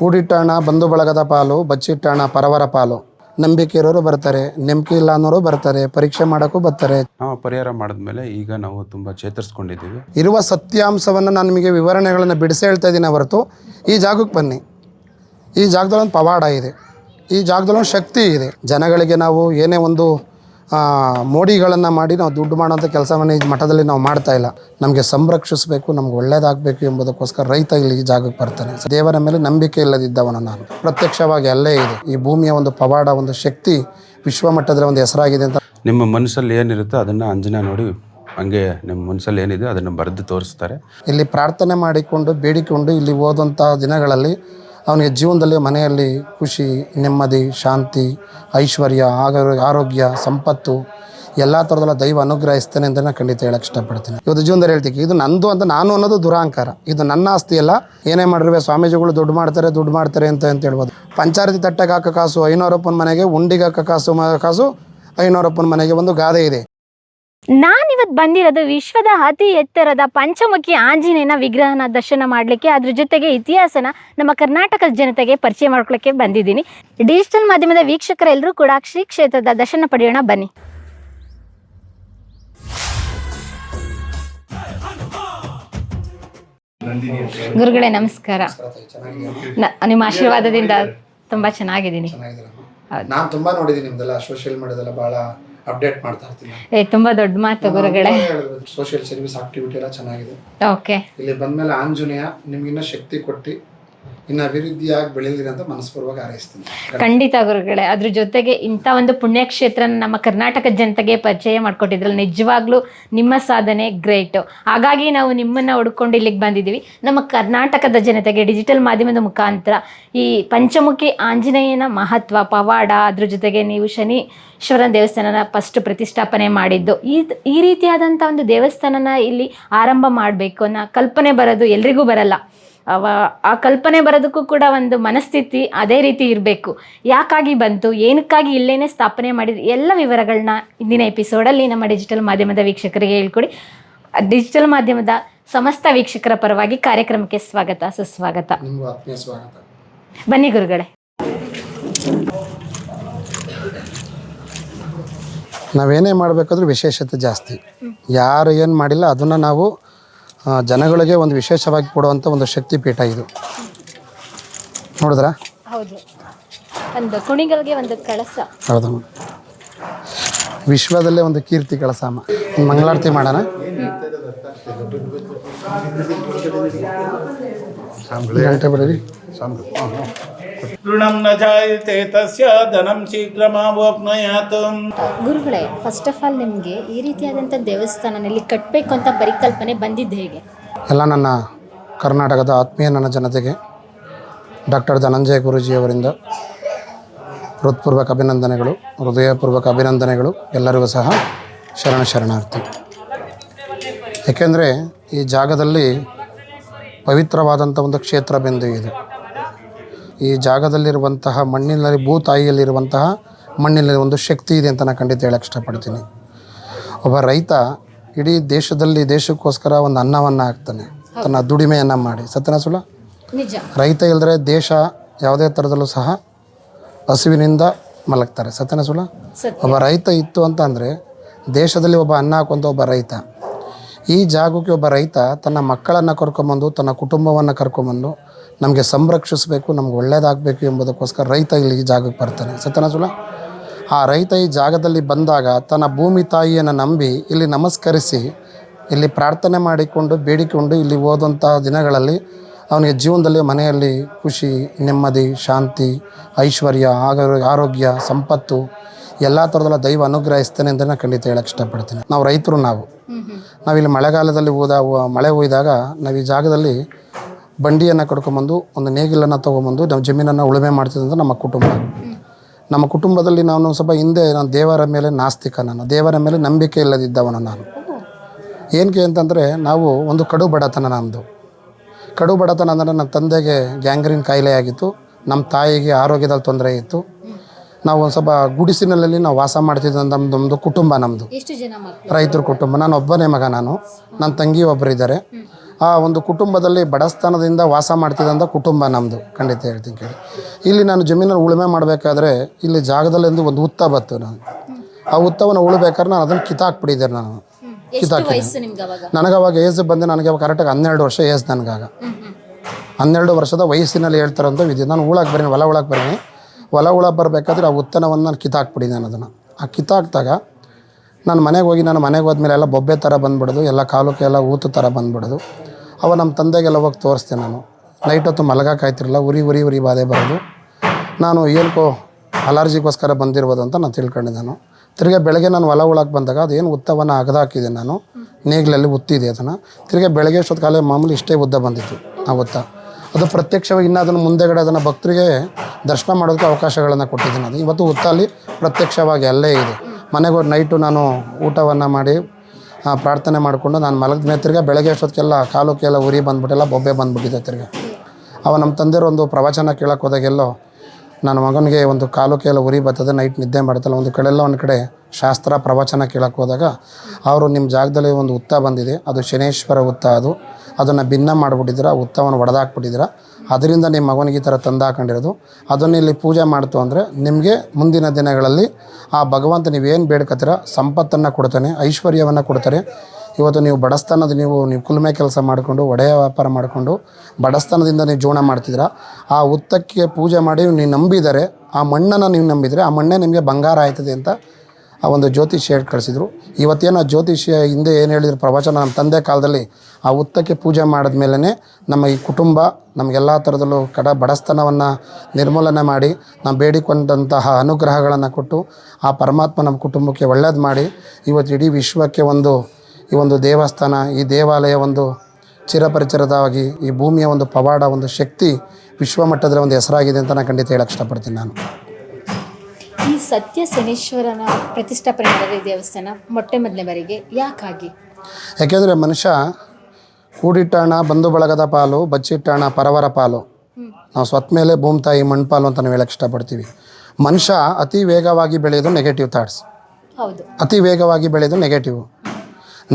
ಕೂಡಿಟ್ಟ ಹಣ ಬಂಧು ಬಳಗದ ಪಾಲು ಬಚ್ಚಿಟ್ಟಣ ಪರವರ ಪಾಲು. ನಂಬಿಕೆ ಇರೋರು ಬರ್ತಾರೆ ನಂಬಿಕೆ ಇಲ್ಲ ಅನ್ನೋರು ಬರ್ತಾರೆ ಪರೀಕ್ಷೆ ಮಾಡೋಕ್ಕೂ ಬರ್ತಾರೆ. ನಾವು ಪರಿಹಾರ ಮಾಡಿದ್ಮೇಲೆ ಈಗ ನಾವು ತುಂಬ ಚೇತರಿಸ್ಕೊಂಡಿದ್ದೀವಿ. ಇರುವ ಸತ್ಯಾಂಶವನ್ನು ನಾನು ನಿಮಗೆ ವಿವರಣೆಗಳನ್ನು ಬಿಡಿಸಿ ಹೇಳ್ತಾ ಇದ್ದೀನಿ ಹೊರತು ಈ ಜಾಗಕ್ಕೆ ಬನ್ನಿ. ಈ ಜಾಗದಲ್ಲಿ ಒಂದು ಪವಾಡ ಇದೆ. ಈ ಜಾಗದಲ್ಲಿ ಒಂದು ಶಕ್ತಿ ಇದೆ. ಜನಗಳಿಗೆ ನಾವು ಏನೇ ಒಂದು ಮೋಡಿಗಳನ್ನು ಮಾಡಿ ನಾವು ದುಡ್ಡು ಮಾಡೋಂಥ ಕೆಲಸವನ್ನು ಈ ಮಠದಲ್ಲಿ ನಾವು ಮಾಡ್ತಾ ಇಲ್ಲ. ನಮಗೆ ಸಂರಕ್ಷಿಸಬೇಕು ನಮ್ಗೆ ಒಳ್ಳೇದಾಗಬೇಕು ಎಂಬುದಕ್ಕೋಸ್ಕರ ರೈತ ಇಲ್ಲಿ ಈ ಜಾಗಕ್ಕೆ ಬರ್ತಾನೆ. ದೇವರ ಮೇಲೆ ನಂಬಿಕೆ ಇಲ್ಲದಿದ್ದವನು ನಾನು. ಪ್ರತ್ಯಕ್ಷವಾಗಿ ಅಲ್ಲೇ ಇದೆ. ಈ ಭೂಮಿಯ ಒಂದು ಪವಾಡ ಒಂದು ಶಕ್ತಿ ವಿಶ್ವಮಟ್ಟದಲ್ಲಿ ಒಂದು ಹೆಸರಾಗಿದೆ ಅಂತ ನಿಮ್ಮ ಮನಸ್ಸಲ್ಲಿ ಏನಿರುತ್ತೋ ಅದನ್ನು ಅಂಜನಾ ನೋಡಿ ಹಂಗೆ ನಿಮ್ಮ ಮನಸ್ಸಲ್ಲಿ ಏನಿದೆ ಅದನ್ನು ಬರೆದು ತೋರಿಸ್ತಾರೆ. ಇಲ್ಲಿ ಪ್ರಾರ್ಥನೆ ಮಾಡಿಕೊಂಡು ಬೇಡಿಕೊಂಡು ಇಲ್ಲಿ ಹೋದಂಥ ದಿನಗಳಲ್ಲಿ ಅವನಿಗೆ ಜೀವನದಲ್ಲಿ ಮನೆಯಲ್ಲಿ ಖುಷಿ, ನೆಮ್ಮದಿ, ಶಾಂತಿ, ಐಶ್ವರ್ಯ ಆರೋಗ್ಯ, ಸಂಪತ್ತು, ಎಲ್ಲ ಥರದಲ್ಲ ದೈವ ಅನುಗ್ರಹಿಸ್ತೇನೆ ಅಂತ ನಾನು ಖಂಡಿತ ಹೇಳಕ್ಕೆ ಇಷ್ಟಪಡ್ತೀನಿ. ಇವತ್ತು ಜೀವನದಲ್ಲಿ ಹೇಳ್ತೀನಿ, ಇದು ನಂದು ಅಂತ ನಾನು ಅನ್ನೋದು ದುರಾಂಕಾರ. ಇದು ನನ್ನ ಆಸ್ತಿ ಅಲ್ಲ, ಏನೇ ಮಾಡಿರ್ವೆ ಸ್ವಾಮೀಜಿಗಳು ದುಡ್ಡು ಮಾಡ್ತಾರೆ ದುಡ್ಡು ಮಾಡ್ತಾರೆ ಅಂತ ಅಂತ ಹೇಳ್ಬೋದು. ಪಂಚಾಯತಿ ತಟ್ಟೆಗೆ ಹಾಕೋ ಕಾಸು ಐನೂರಪ್ಪನ ಮನೆಗೆ, ಉಂಡಿಗೆ ಹಾಕೋ ಕಾಸು ಕಾಸು ಐನೂರಪ್ಪನ ಮನೆಗೆ ಒಂದು ಗಾದೆ ಇದೆ. ನಾನಿವತ್ತು ಬಂದಿರೋದು ವಿಶ್ವದ ಅತಿ ಎತ್ತರದ ಪಂಚಮುಖಿ ಆಂಜನೇಯನ ವಿಗ್ರಹನ ದರ್ಶನ ಮಾಡಲಿಕ್ಕೆ. ಅದ್ರ ಜೊತೆಗೆ ಇತಿಹಾಸನ ನಮ್ಮ ಕರ್ನಾಟಕದ ಜನತೆಗೆ ಪರಿಚಯ ಮಾಡ್ಕೊಳ್ಳಿಕ್ಕೆ ಬಂದಿದ್ದೀನಿ. ಡಿಜಿಟಲ್ ಮಾಧ್ಯಮದ ವೀಕ್ಷಕರೆಲ್ಲರೂ ಕೂಡ ಶ್ರೀ ಕ್ಷೇತ್ರದ ದರ್ಶನ ಪಡೆಯೋಣ ಬನ್ನಿ. ಗುರುಗಳೇ ನಮಸ್ಕಾರ. ನಿಮ್ಮ ಆಶೀರ್ವಾದದಿಂದ ತುಂಬಾ ಚೆನ್ನಾಗಿದ್ದೀನಿ. ನಾನು ತುಂಬಾ ನೋಡಿದ್ದೀನಿ ನಿಮ್ದೆಲ್ಲ ಸೋಷಿಯಲ್ ಮೀಡಿಯಾದಲ್ಲ ಬಹಳ ಅಪ್ಡೇಟ್ ಮಾಡ್ತಾ ಇರ್ತೀನಿ. ಏ ತುಂಬಾ ದೊಡ್ಡ ಮಾತು ಗುರುಗಳೇ. ಸೋಷಿಯಲ್ ಸರ್ವಿಸ್ ಆಕ್ಟಿವಿಟಿ ಎಲ್ಲ ಚೆನ್ನಾಗಿದೆ. ಓಕೆ ಇಲ್ಲಿ ಬಂದ್ಮೇಲೆ ಆಂಜನೇಯ ನಿಮ್ಗಿನ್ನ ಶಕ್ತಿ ಕೊಟ್ಟು ಇನ್ನು ಅಭಿವೃದ್ಧಿಯಾಗಿ ಬೆಳೀಲಿ ಅಂತ ಮನಸ್ಪೂರ್ವಕ ಹಾರೈಸ್ತೀನಿ. ಖಂಡಿತ ಗುರುಗಳೇ, ಅದ್ರ ಜೊತೆಗೆ ಇಂಥ ಒಂದು ಪುಣ್ಯಕ್ಷೇತ್ರನ ನಮ್ಮ ಕರ್ನಾಟಕ ಜನತೆಗೆ ಪರಿಚಯ ಮಾಡಿಕೊಟ್ಟಿದ್ರಲ್ಲಿ ನಿಜವಾಗ್ಲೂ ನಿಮ್ಮ ಸಾಧನೆ ಗ್ರೇಟ್. ಹಾಗಾಗಿ ನಾವು ನಿಮ್ಮನ್ನ ಹುಡ್ಕೊಂಡು ಇಲ್ಲಿಗೆ ಬಂದಿದ್ದೀವಿ. ನಮ್ಮ ಕರ್ನಾಟಕದ ಜನತೆಗೆ ಡಿಜಿಟಲ್ ಮಾಧ್ಯಮದ ಮುಖಾಂತರ ಈ ಪಂಚಮುಖಿ ಆಂಜನೇಯನ ಮಹತ್ವ, ಪವಾಡ, ಅದ್ರ ಜೊತೆಗೆ ನೀವು ಶನೀಶ್ವರ ದೇವಸ್ಥಾನನ ಫಸ್ಟ್ ಪ್ರತಿಷ್ಠಾಪನೆ ಮಾಡಿದ್ದು. ಈ ಈ ರೀತಿಯಾದಂಥ ಒಂದು ದೇವಸ್ಥಾನನ ಇಲ್ಲಿ ಆರಂಭ ಮಾಡಬೇಕು ಅನ್ನೋ ಕಲ್ಪನೆ ಬರೋದು ಎಲ್ರಿಗೂ ಬರಲ್ಲ. ಅವ ಆ ಕಲ್ಪನೆ ಬರೋದಕ್ಕೂ ಕೂಡ ಒಂದು ಮನಸ್ಥಿತಿ ಅದೇ ರೀತಿ ಇರಬೇಕು. ಯಾಕಾಗಿ ಬಂತು? ಏನಕ್ಕಾಗಿ ಇಲ್ಲೇನೆ ಸ್ಥಾಪನೆ ಮಾಡಿದ್ರು ಎಲ್ಲ ವಿವರಗಳನ್ನ ಇಂದಿನ ಎಪಿಸೋಡಲ್ಲಿ ನಮ್ಮ ಡಿಜಿಟಲ್ ಮಾಧ್ಯಮದ ವೀಕ್ಷಕರಿಗೆ ಹೇಳ್ಕೊಡಿ. ಡಿಜಿಟಲ್ ಮಾಧ್ಯಮದ ಸಮಸ್ತ ವೀಕ್ಷಕರ ಪರವಾಗಿ ಕಾರ್ಯಕ್ರಮಕ್ಕೆ ಸ್ವಾಗತ ಸುಸ್ವಾಗತ. ಬನ್ನಿ ಗುರುಗಳೇ. ನಾವೇನೇ ಮಾಡಬೇಕಾದ್ರೂ ವಿಶೇಷತೆ ಜಾಸ್ತಿ. ಯಾರು ಏನು ಮಾಡಿಲ್ಲ ಅದನ್ನು ನಾವು ಜನಗಳಿಗೆ ಒಂದು ವಿಶೇಷವಾಗಿ ಕೊಡುವಂಥ ಒಂದು ಶಕ್ತಿ ಪೀಠ ಇದು. ನೋಡಿದ್ರಾ? ಹೌದು. ಒಂದು ಕುಣಿಗಲ್ಗೆ ಒಂದು ಕಳಸ. ಹೌದಮ್ಮ ವಿಶ್ವದಲ್ಲೇ ಒಂದು ಕೀರ್ತಿ ಒಂದು ಮಂಗಳಾರತಿ ಮಾಡೋಣ? ಗಂಟೆ ಬಿಡಿ ಋಣಂ ನ ಜಾಯತೆ ತಸ್ಯ ಧನಂ ಶೀಘ್ರಮಾವಪ್ನಯಾತ್ ಗುರುಗಳೇ ಫಸ್ಟ್ ಆಫ್ ಆಲ್ ನಿಮಗೆ ಈ ರೀತಿಯಾದಂಥ ದೇವಸ್ಥಾನ ಇಲ್ಲಿ ಕಟ್ಟಬೇಕು ಅಂತ ಪರಿಕಲ್ಪನೆ ಬಂದಿದ್ದು ಹೇಗೆ? ಎಲ್ಲ ನನ್ನ ಕರ್ನಾಟಕದ ಆತ್ಮೀಯ ನನ್ನ ಜನತೆಗೆ ಡಾಕ್ಟರ್ ಧನಂಜಯ ಗುರೂಜಿಯವರಿಂದ ಹೃತ್ಪೂರ್ವಕ ಅಭಿನಂದನೆಗಳು ಹೃದಯಪೂರ್ವಕ ಅಭಿನಂದನೆಗಳು ಎಲ್ಲರಿಗೂ ಸಹ ಶರಣ ಶರಣಾರ್ಥಿ. ಏಕೆಂದರೆ ಈ ಜಾಗದಲ್ಲಿ ಪವಿತ್ರವಾದಂಥ ಒಂದು ಕ್ಷೇತ್ರ ಬಿಂದು ಇದೆ. ಈ ಜಾಗದಲ್ಲಿರುವಂತಹ ಮಣ್ಣಿನಲ್ಲಿ ಭೂತಾಯಿಯಲ್ಲಿರುವಂತಹ ಮಣ್ಣಿನಲ್ಲಿ ಒಂದು ಶಕ್ತಿ ಇದೆ ಅಂತ ನಾನು ಖಂಡಿತ ಹೇಳಕ್ಕೆ ಇಷ್ಟಪಡ್ತೀನಿ. ಒಬ್ಬ ರೈತ ಇಡೀ ದೇಶದಲ್ಲಿ ದೇಶಕ್ಕೋಸ್ಕರ ಒಂದು ಅನ್ನವನ್ನು ಹಾಕ್ತಾನೆ. ತನ್ನ ದುಡಿಮೆಯನ್ನು ಮಾಡಿ. ಸತ್ಯನ ಸುಳ ರೈತ ಇಲ್ಲದ್ರೆ ದೇಶ ಯಾವುದೇ ಥರದಲ್ಲೂ ಸಹ ಹಸುವಿನಿಂದ ಮಲಗ್ತಾರೆ. ಸತ್ಯನ ಸುಳ ಒಬ್ಬ ರೈತ ಇತ್ತು ಅಂತ ಅಂದರೆ ದೇಶದಲ್ಲಿ ಒಬ್ಬ ಅನ್ನ ಹಾಕುವಂಥ ಒಬ್ಬ ರೈತ. ಈ ಜಾಗಕ್ಕೆ ಒಬ್ಬ ರೈತ ತನ್ನ ಮಕ್ಕಳನ್ನು ಕರ್ಕೊಂಬಂದು ತನ್ನ ಕುಟುಂಬವನ್ನು ಕರ್ಕೊಂಬಂದು ನಮಗೆ ಸಂರಕ್ಷಿಸಬೇಕು ನಮ್ಗೆ ಒಳ್ಳೇದಾಗಬೇಕು ಎಂಬುದಕ್ಕೋಸ್ಕರ ರೈತ ಇಲ್ಲಿ ಈ ಜಾಗಕ್ಕೆ ಬರ್ತಾನೆ. ಸತ್ಯನ ಸುಳ ಆ ರೈತ ಈ ಜಾಗದಲ್ಲಿ ಬಂದಾಗ ತನ್ನ ಭೂಮಿ ತಾಯಿಯನ್ನು ನಂಬಿ ಇಲ್ಲಿ ನಮಸ್ಕರಿಸಿ ಇಲ್ಲಿ ಪ್ರಾರ್ಥನೆ ಮಾಡಿಕೊಂಡು ಬೇಡಿಕೊಂಡು ಇಲ್ಲಿ ಹೋದಂಥ ದಿನಗಳಲ್ಲಿ ಅವನಿಗೆ ಜೀವನದಲ್ಲಿ ಮನೆಯಲ್ಲಿ ಖುಷಿ ನೆಮ್ಮದಿ ಶಾಂತಿ ಐಶ್ವರ್ಯ ಆಗ ಆರೋಗ್ಯ ಸಂಪತ್ತು ಎಲ್ಲ ಥರದಲ್ಲ ದೈವ ಅನುಗ್ರಹಿಸ್ತೇನೆ ಅಂತ ನಾನು ಖಂಡಿತ ಹೇಳಕ್ಕೆ ಇಷ್ಟಪಡ್ತೀನಿ. ನಾವು ರೈತರು ನಾವು. ನಾವಿಲ್ಲಿ ಮಳೆಗಾಲದಲ್ಲಿ ಹೋದ ಮಳೆ ಹೋಯ್ದಾಗ ನಾವು ಈ ಜಾಗದಲ್ಲಿ ಬಂಡಿಯನ್ನು ಕಡ್ಕೊಂಬಂದು ಒಂದು ನೇಗಿಲನ್ನು ತೊಗೊಂಬಂದು ನಾವು ಜಮೀನನ್ನು ಉಳುಮೆ ಮಾಡ್ತಿದ್ದಂಥ ನಮ್ಮ ಕುಟುಂಬ. ನಮ್ಮ ಕುಟುಂಬದಲ್ಲಿ ನಾನು ಸ್ವಲ್ಪ ಹಿಂದೆ ನಾನು ದೇವರ ಮೇಲೆ ನಾಸ್ತಿಕ ನಾನು. ದೇವರ ಮೇಲೆ ನಂಬಿಕೆ ಇಲ್ಲದಿದ್ದವನು ನಾನು. ಏನಕ್ಕೆ ಅಂತಂದರೆ ನಾವು ಒಂದು ಕಡು ಬಡತನ ನಮ್ಮದು ಕಡು ಬಡತನ ಅಂದರೆ ನನ್ನ ತಂದೆಗೆ ಗ್ಯಾಂಗ್ರೀನ್ ಕಾಯಿಲೆ ಆಗಿತ್ತು. ನಮ್ಮ ತಾಯಿಗೆ ಆರೋಗ್ಯದಲ್ಲಿ ತೊಂದರೆ ಇತ್ತು. ನಾವು ಒಂದು ಸ್ವಲ್ಪ ಗುಡಿಸಿನಲ್ಲಿ ನಾವು ವಾಸ ಮಾಡ್ತಿದ್ದ ನಮ್ಮದು ಒಂದು ಕುಟುಂಬ ನಮ್ಮದು ರೈತರ ಕುಟುಂಬ. ನಾನು ಒಬ್ಬನೇ ಮಗ ನಾನು. ನನ್ನ ತಂಗಿ ಒಬ್ಬರು ಇದ್ದಾರೆ. ಆ ಒಂದು ಕುಟುಂಬದಲ್ಲಿ ಬಡಸ್ತನದಿಂದ ವಾಸ ಮಾಡ್ತಿದ್ದಂಥ ಕುಟುಂಬ ನಮ್ಮದು ಖಂಡಿತ ಹೇಳ್ತೀನಿ ಕೇಳಿ. ಇಲ್ಲಿ ನಾನು ಜಮೀನಲ್ಲಿ ಉಳುಮೆ ಮಾಡಬೇಕಾದ್ರೆ ಇಲ್ಲಿ ಜಾಗದಲ್ಲಿಂದು ಒಂದು ಹುತ್ತ ಬತ್ತು ನಾನು ಆ ಹುತ್ತವನ್ನು ಉಳ್ಬೇಕಾದ್ರೆ ನಾನು ಅದನ್ನು ಕಿತ್ತಾಕ್ಬಿಟ್ಟಿದ್ದೆ ನಾನು. ಅವಾಗ ನನಗೆ ಅವಾಗ? ಏಜ್ ಬಂದೆ ನನಗೆ ಅವಾಗ ಕರೆಕ್ಟಾಗಿ ಹನ್ನೆರಡು ವರ್ಷ ಏಜ್ ನನಗಾಗ. ಹನ್ನೆರಡು ವರ್ಷದ ವಯಸ್ಸಿನಲ್ಲಿ ಹೇಳ್ತಾರಂತ ವಿದ್ಯೆ ನಾನು ಉಳಕ್ಕೆ ಬರೀನಿ ಹೊಲ ಉಳಕ್ಕೆ ಬರೀನಿ. ಹೊಲ ಉಳ ಬರಬೇಕಾದ್ರೆ ಆ ಉತ್ತನವನ್ನು ನಾನು ಕಿತ್ತಾಕ್ಬಿಟ್ಟಿದ್ದೆ ನಾನು ಅದನ್ನು. ಆ ಕಿತ್ತಾಕ್ದಾಗ ನಾನು ಮನೆಗೆ ಹೋಗಿ ನಾನು ಮನೆಗೆ ಹೋದ್ಮೇಲೆ ಎಲ್ಲ ಬೊಬ್ಬೆ ಥರ ಬಂದ್ಬಿಡೋದು ಎಲ್ಲ ಕಾಲಕ್ಕೆ ಎಲ್ಲ ಊತು ಥರ ಬಂದ್ಬಿಡೋದು. ಅವ ನಮ್ಮ ತಂದೆಗೆಲ್ಲ ಹೋಗಿ ತೋರಿಸ್ದೆ ನಾನು. ನೈಟ್ ಹೊತ್ತು ಮಲಗಾಕಾಯ್ತಿರಲ್ಲ ಉರಿ ಉರಿ ಉರಿ ಬಾಧೆ ಬರೋದು. ನಾನು ಏನಕ್ಕೋ ಅಲರ್ಜಿಗೋಸ್ಕರ ಬಂದಿರ್ಬೋದು ಅಂತ ನಾನು ತಿಳ್ಕೊಂಡೆ ನಾನು. ತಿರ್ಗಿ ಬೆಳಗ್ಗೆ ನಾನು ಹೊಲ ಉಳಕ್ಕೆ ಬಂದಾಗ ಅದೇನು ಉತ್ತವನ್ನು ಅಗದಾಕಿದೆ ನಾನು. ನೇಗಿಲಲ್ಲಿ ಉತ್ತಿದೆ ಅದನ್ನು. ತಿರ್ಗಿ ಬೆಳಗ್ಗೆ ಅಷ್ಟೊತ್ತು ಕಾಲೇ ಮಾಮೂಲಿ ಇಷ್ಟೇ ಉದ್ದ ಬಂದಿತ್ತು ಆ ಉತ್ತ ಅದು ಪ್ರತ್ಯಕ್ಷವಾಗಿ ಇನ್ನೂ ಅದನ್ನು ಮುಂದೆಗಡೆ ಅದನ್ನು ಭಕ್ತರಿಗೆ ದರ್ಶನ ಮಾಡೋದಕ್ಕೆ ಅವಕಾಶಗಳನ್ನು ಕೊಟ್ಟಿದ್ದೀನಿ ಅದು ಇವತ್ತು ಉತ್ತಲ್ಲಿ ಪ್ರತ್ಯಕ್ಷವಾಗಿ ಅಲ್ಲೇ ಇದೆ. ಮನೆಗೆ ನೈಟು ನಾನು ಊಟವನ್ನು ಮಾಡಿ ಪ್ರಾರ್ಥನೆ ಮಾಡಿಕೊಂಡು ನಾನು ಮಲಗಿದ ಮೇಲೆ ತಿರ್ಗಿ ಬೆಳಗ್ಗೆ ಅಷ್ಟೊತ್ತಿಗೆಲ್ಲ ಕೆಲ ಉರಿ ಬಂದ್ಬಿಟ್ಟೆಲ್ಲ ಬೊಬ್ಬೆ ಬಂದುಬಿಟ್ಟಿದೆ ತಿರ್ಗಿ. ಅವ ನಮ್ಮ ತಂದೆಯವರು ಒಂದು ಪ್ರವಚನ ಕೇಳೋಕೆ ಹೋದಾಗೆಲ್ಲೋ ನನ್ನ ಮಗನಿಗೆ ಒಂದು ಕಾಲು ಕೆಲ ಉರಿ ಬರ್ತದೆ, ನೈಟ್ ನಿದ್ದೆ ಮಾಡ್ತಲ್ಲ, ಒಂದು ಕಡೆಲ್ಲ ಒಂದು ಕಡೆ ಶಾಸ್ತ್ರ, ಪ್ರವಚನ ಕೇಳೋಕೆ ಹೋದಾಗ ಅವರು ನಿಮ್ಮ ಜಾಗದಲ್ಲಿ ಒಂದು ಉತ್ತ ಬಂದಿದೆ, ಅದು ಶನೇಶ್ವರ ಉತ್ತ ಅದು. ಅದನ್ನು ಭಿನ್ನ ಮಾಡಿಬಿಟ್ಟಿದ್ದೀರಾ ಉತ್ತವನ್ನು ಒಡೆದಾಕ್ಬಿಟ್ಟಿದ್ದೀರ? ಅದರಿಂದ ನಿಮ್ಮ ಮಗನಿಗೆ ಈ ಥರ ತಂದಾಕೊಂಡಿರೋದು ಅದನ್ನು ಇಲ್ಲಿ ಪೂಜೆ ಮಾಡ್ತು ಅಂದರೆ ನಿಮಗೆ ಮುಂದಿನ ದಿನಗಳಲ್ಲಿ ಆ ಭಗವಂತ ನೀವೇನು ಬೇಡ್ಕತ್ತೀರ ಸಂಪತ್ತನ್ನು ಕೊಡ್ತಾನೆ, ಐಶ್ವರ್ಯವನ್ನು ಕೊಡ್ತಾರೆ. ಇವತ್ತು ನೀವು ಬಡಸ್ತನದ ನೀವು ನೀವು ಕುಲುಮೆ ಕೆಲಸ ಮಾಡಿಕೊಂಡು, ಒಡೆಯ ವ್ಯಾಪಾರ ಮಾಡಿಕೊಂಡು ಬಡಸ್ತನದಿಂದ ನೀವು ಜೀವನ ಮಾಡ್ತಿದ್ದೀರ. ಆ ಉತ್ತಕ್ಕೆ ಪೂಜೆ ಮಾಡಿ ನೀವು ನಂಬಿದರೆ, ಆ ಮಣ್ಣನ್ನು ನೀವು ನಂಬಿದರೆ, ಆ ಮಣ್ಣೇ ನಿಮಗೆ ಬಂಗಾರ ಆಯ್ತದೆ ಅಂತ ಆ ಒಂದು ಜ್ಯೋತಿಷ್ಯ ಹೇಳಿ ಕಳಿಸಿದ್ರು. ಇವತ್ತೇನೋ ಜ್ಯೋತಿಷ್ಯ ಹಿಂದೆ ಏನು ಹೇಳಿದ್ರು ಪ್ರವಚನ ನಮ್ಮ ತಂದೆ ಕಾಲದಲ್ಲಿ, ಆ ಉತ್ತಕ್ಕೆ ಪೂಜೆ ಮಾಡಿದ ಮೇಲೇ ನಮ್ಮ ಈ ಕುಟುಂಬ ನಮಗೆಲ್ಲ ಥರದಲ್ಲೂ ಕಡ ಬಡಸ್ತನವನ್ನು ನಿರ್ಮೂಲನೆ ಮಾಡಿ, ನಾವು ಬೇಡಿಕೊಂಡಂತಹ ಅನುಗ್ರಹಗಳನ್ನು ಕೊಟ್ಟು, ಆ ಪರಮಾತ್ಮ ನಮ್ಮ ಕುಟುಂಬಕ್ಕೆ ಒಳ್ಳೇದು ಮಾಡಿ, ಇವತ್ತು ಇಡೀ ವಿಶ್ವಕ್ಕೆ ಒಂದು, ಈ ಒಂದು ದೇವಸ್ಥಾನ, ಈ ದೇವಾಲಯ ಒಂದು ಚಿರಪರಿಚಿರದವಾಗಿ ಈ ಭೂಮಿಯ ಒಂದು ಪವಾಡ, ಒಂದು ಶಕ್ತಿ ವಿಶ್ವಮಟ್ಟದಲ್ಲಿ ಒಂದು ಹೆಸರಾಗಿದೆ ಅಂತ ನಾನು ಖಂಡಿತ ಹೇಳಕ್ಕೆ ಇಷ್ಟಪಡ್ತೀನಿ ನಾನು. ಈ ಸತ್ಯ ಶನೇಶ್ವರನ ಪ್ರತಿಷ್ಠಾಪನೆ ಮಾಡಿದ ಈ ದೇವಸ್ಥಾನ ಮೊಟ್ಟೆ ಮೊದಲನೇ ಬಾರಿಗೆ ಯಾಕಾಗಿ? ಯಾಕೆಂದರೆ ಮನುಷ್ಯ ಕೂಡಿಟ್ಟಾಣ ಬಂಧು ಬಳಗದ ಪಾಲು ಬಚ್ಚಿಟ್ಟಾಣ ಪರವರ ಪಾಲು. ನಾವು ಸ್ವತ್ ಮೇಲೆ ಭೂಮಿ ತಾಯಿ ಮಣ್ಪಾಲು ಅಂತ ನಾವು ಹೇಳಕ್ಕೆ ಇಷ್ಟಪಡ್ತೀವಿ. ಮನುಷ್ಯ ಅತಿ ವೇಗವಾಗಿ ಬೆಳೆಯೋದು ನೆಗೆಟಿವ್ ಥಾಟ್ಸ್ ಹೌದು. ಅತಿ ವೇಗವಾಗಿ ಬೆಳೆಯೋದು ನೆಗೆಟಿವ್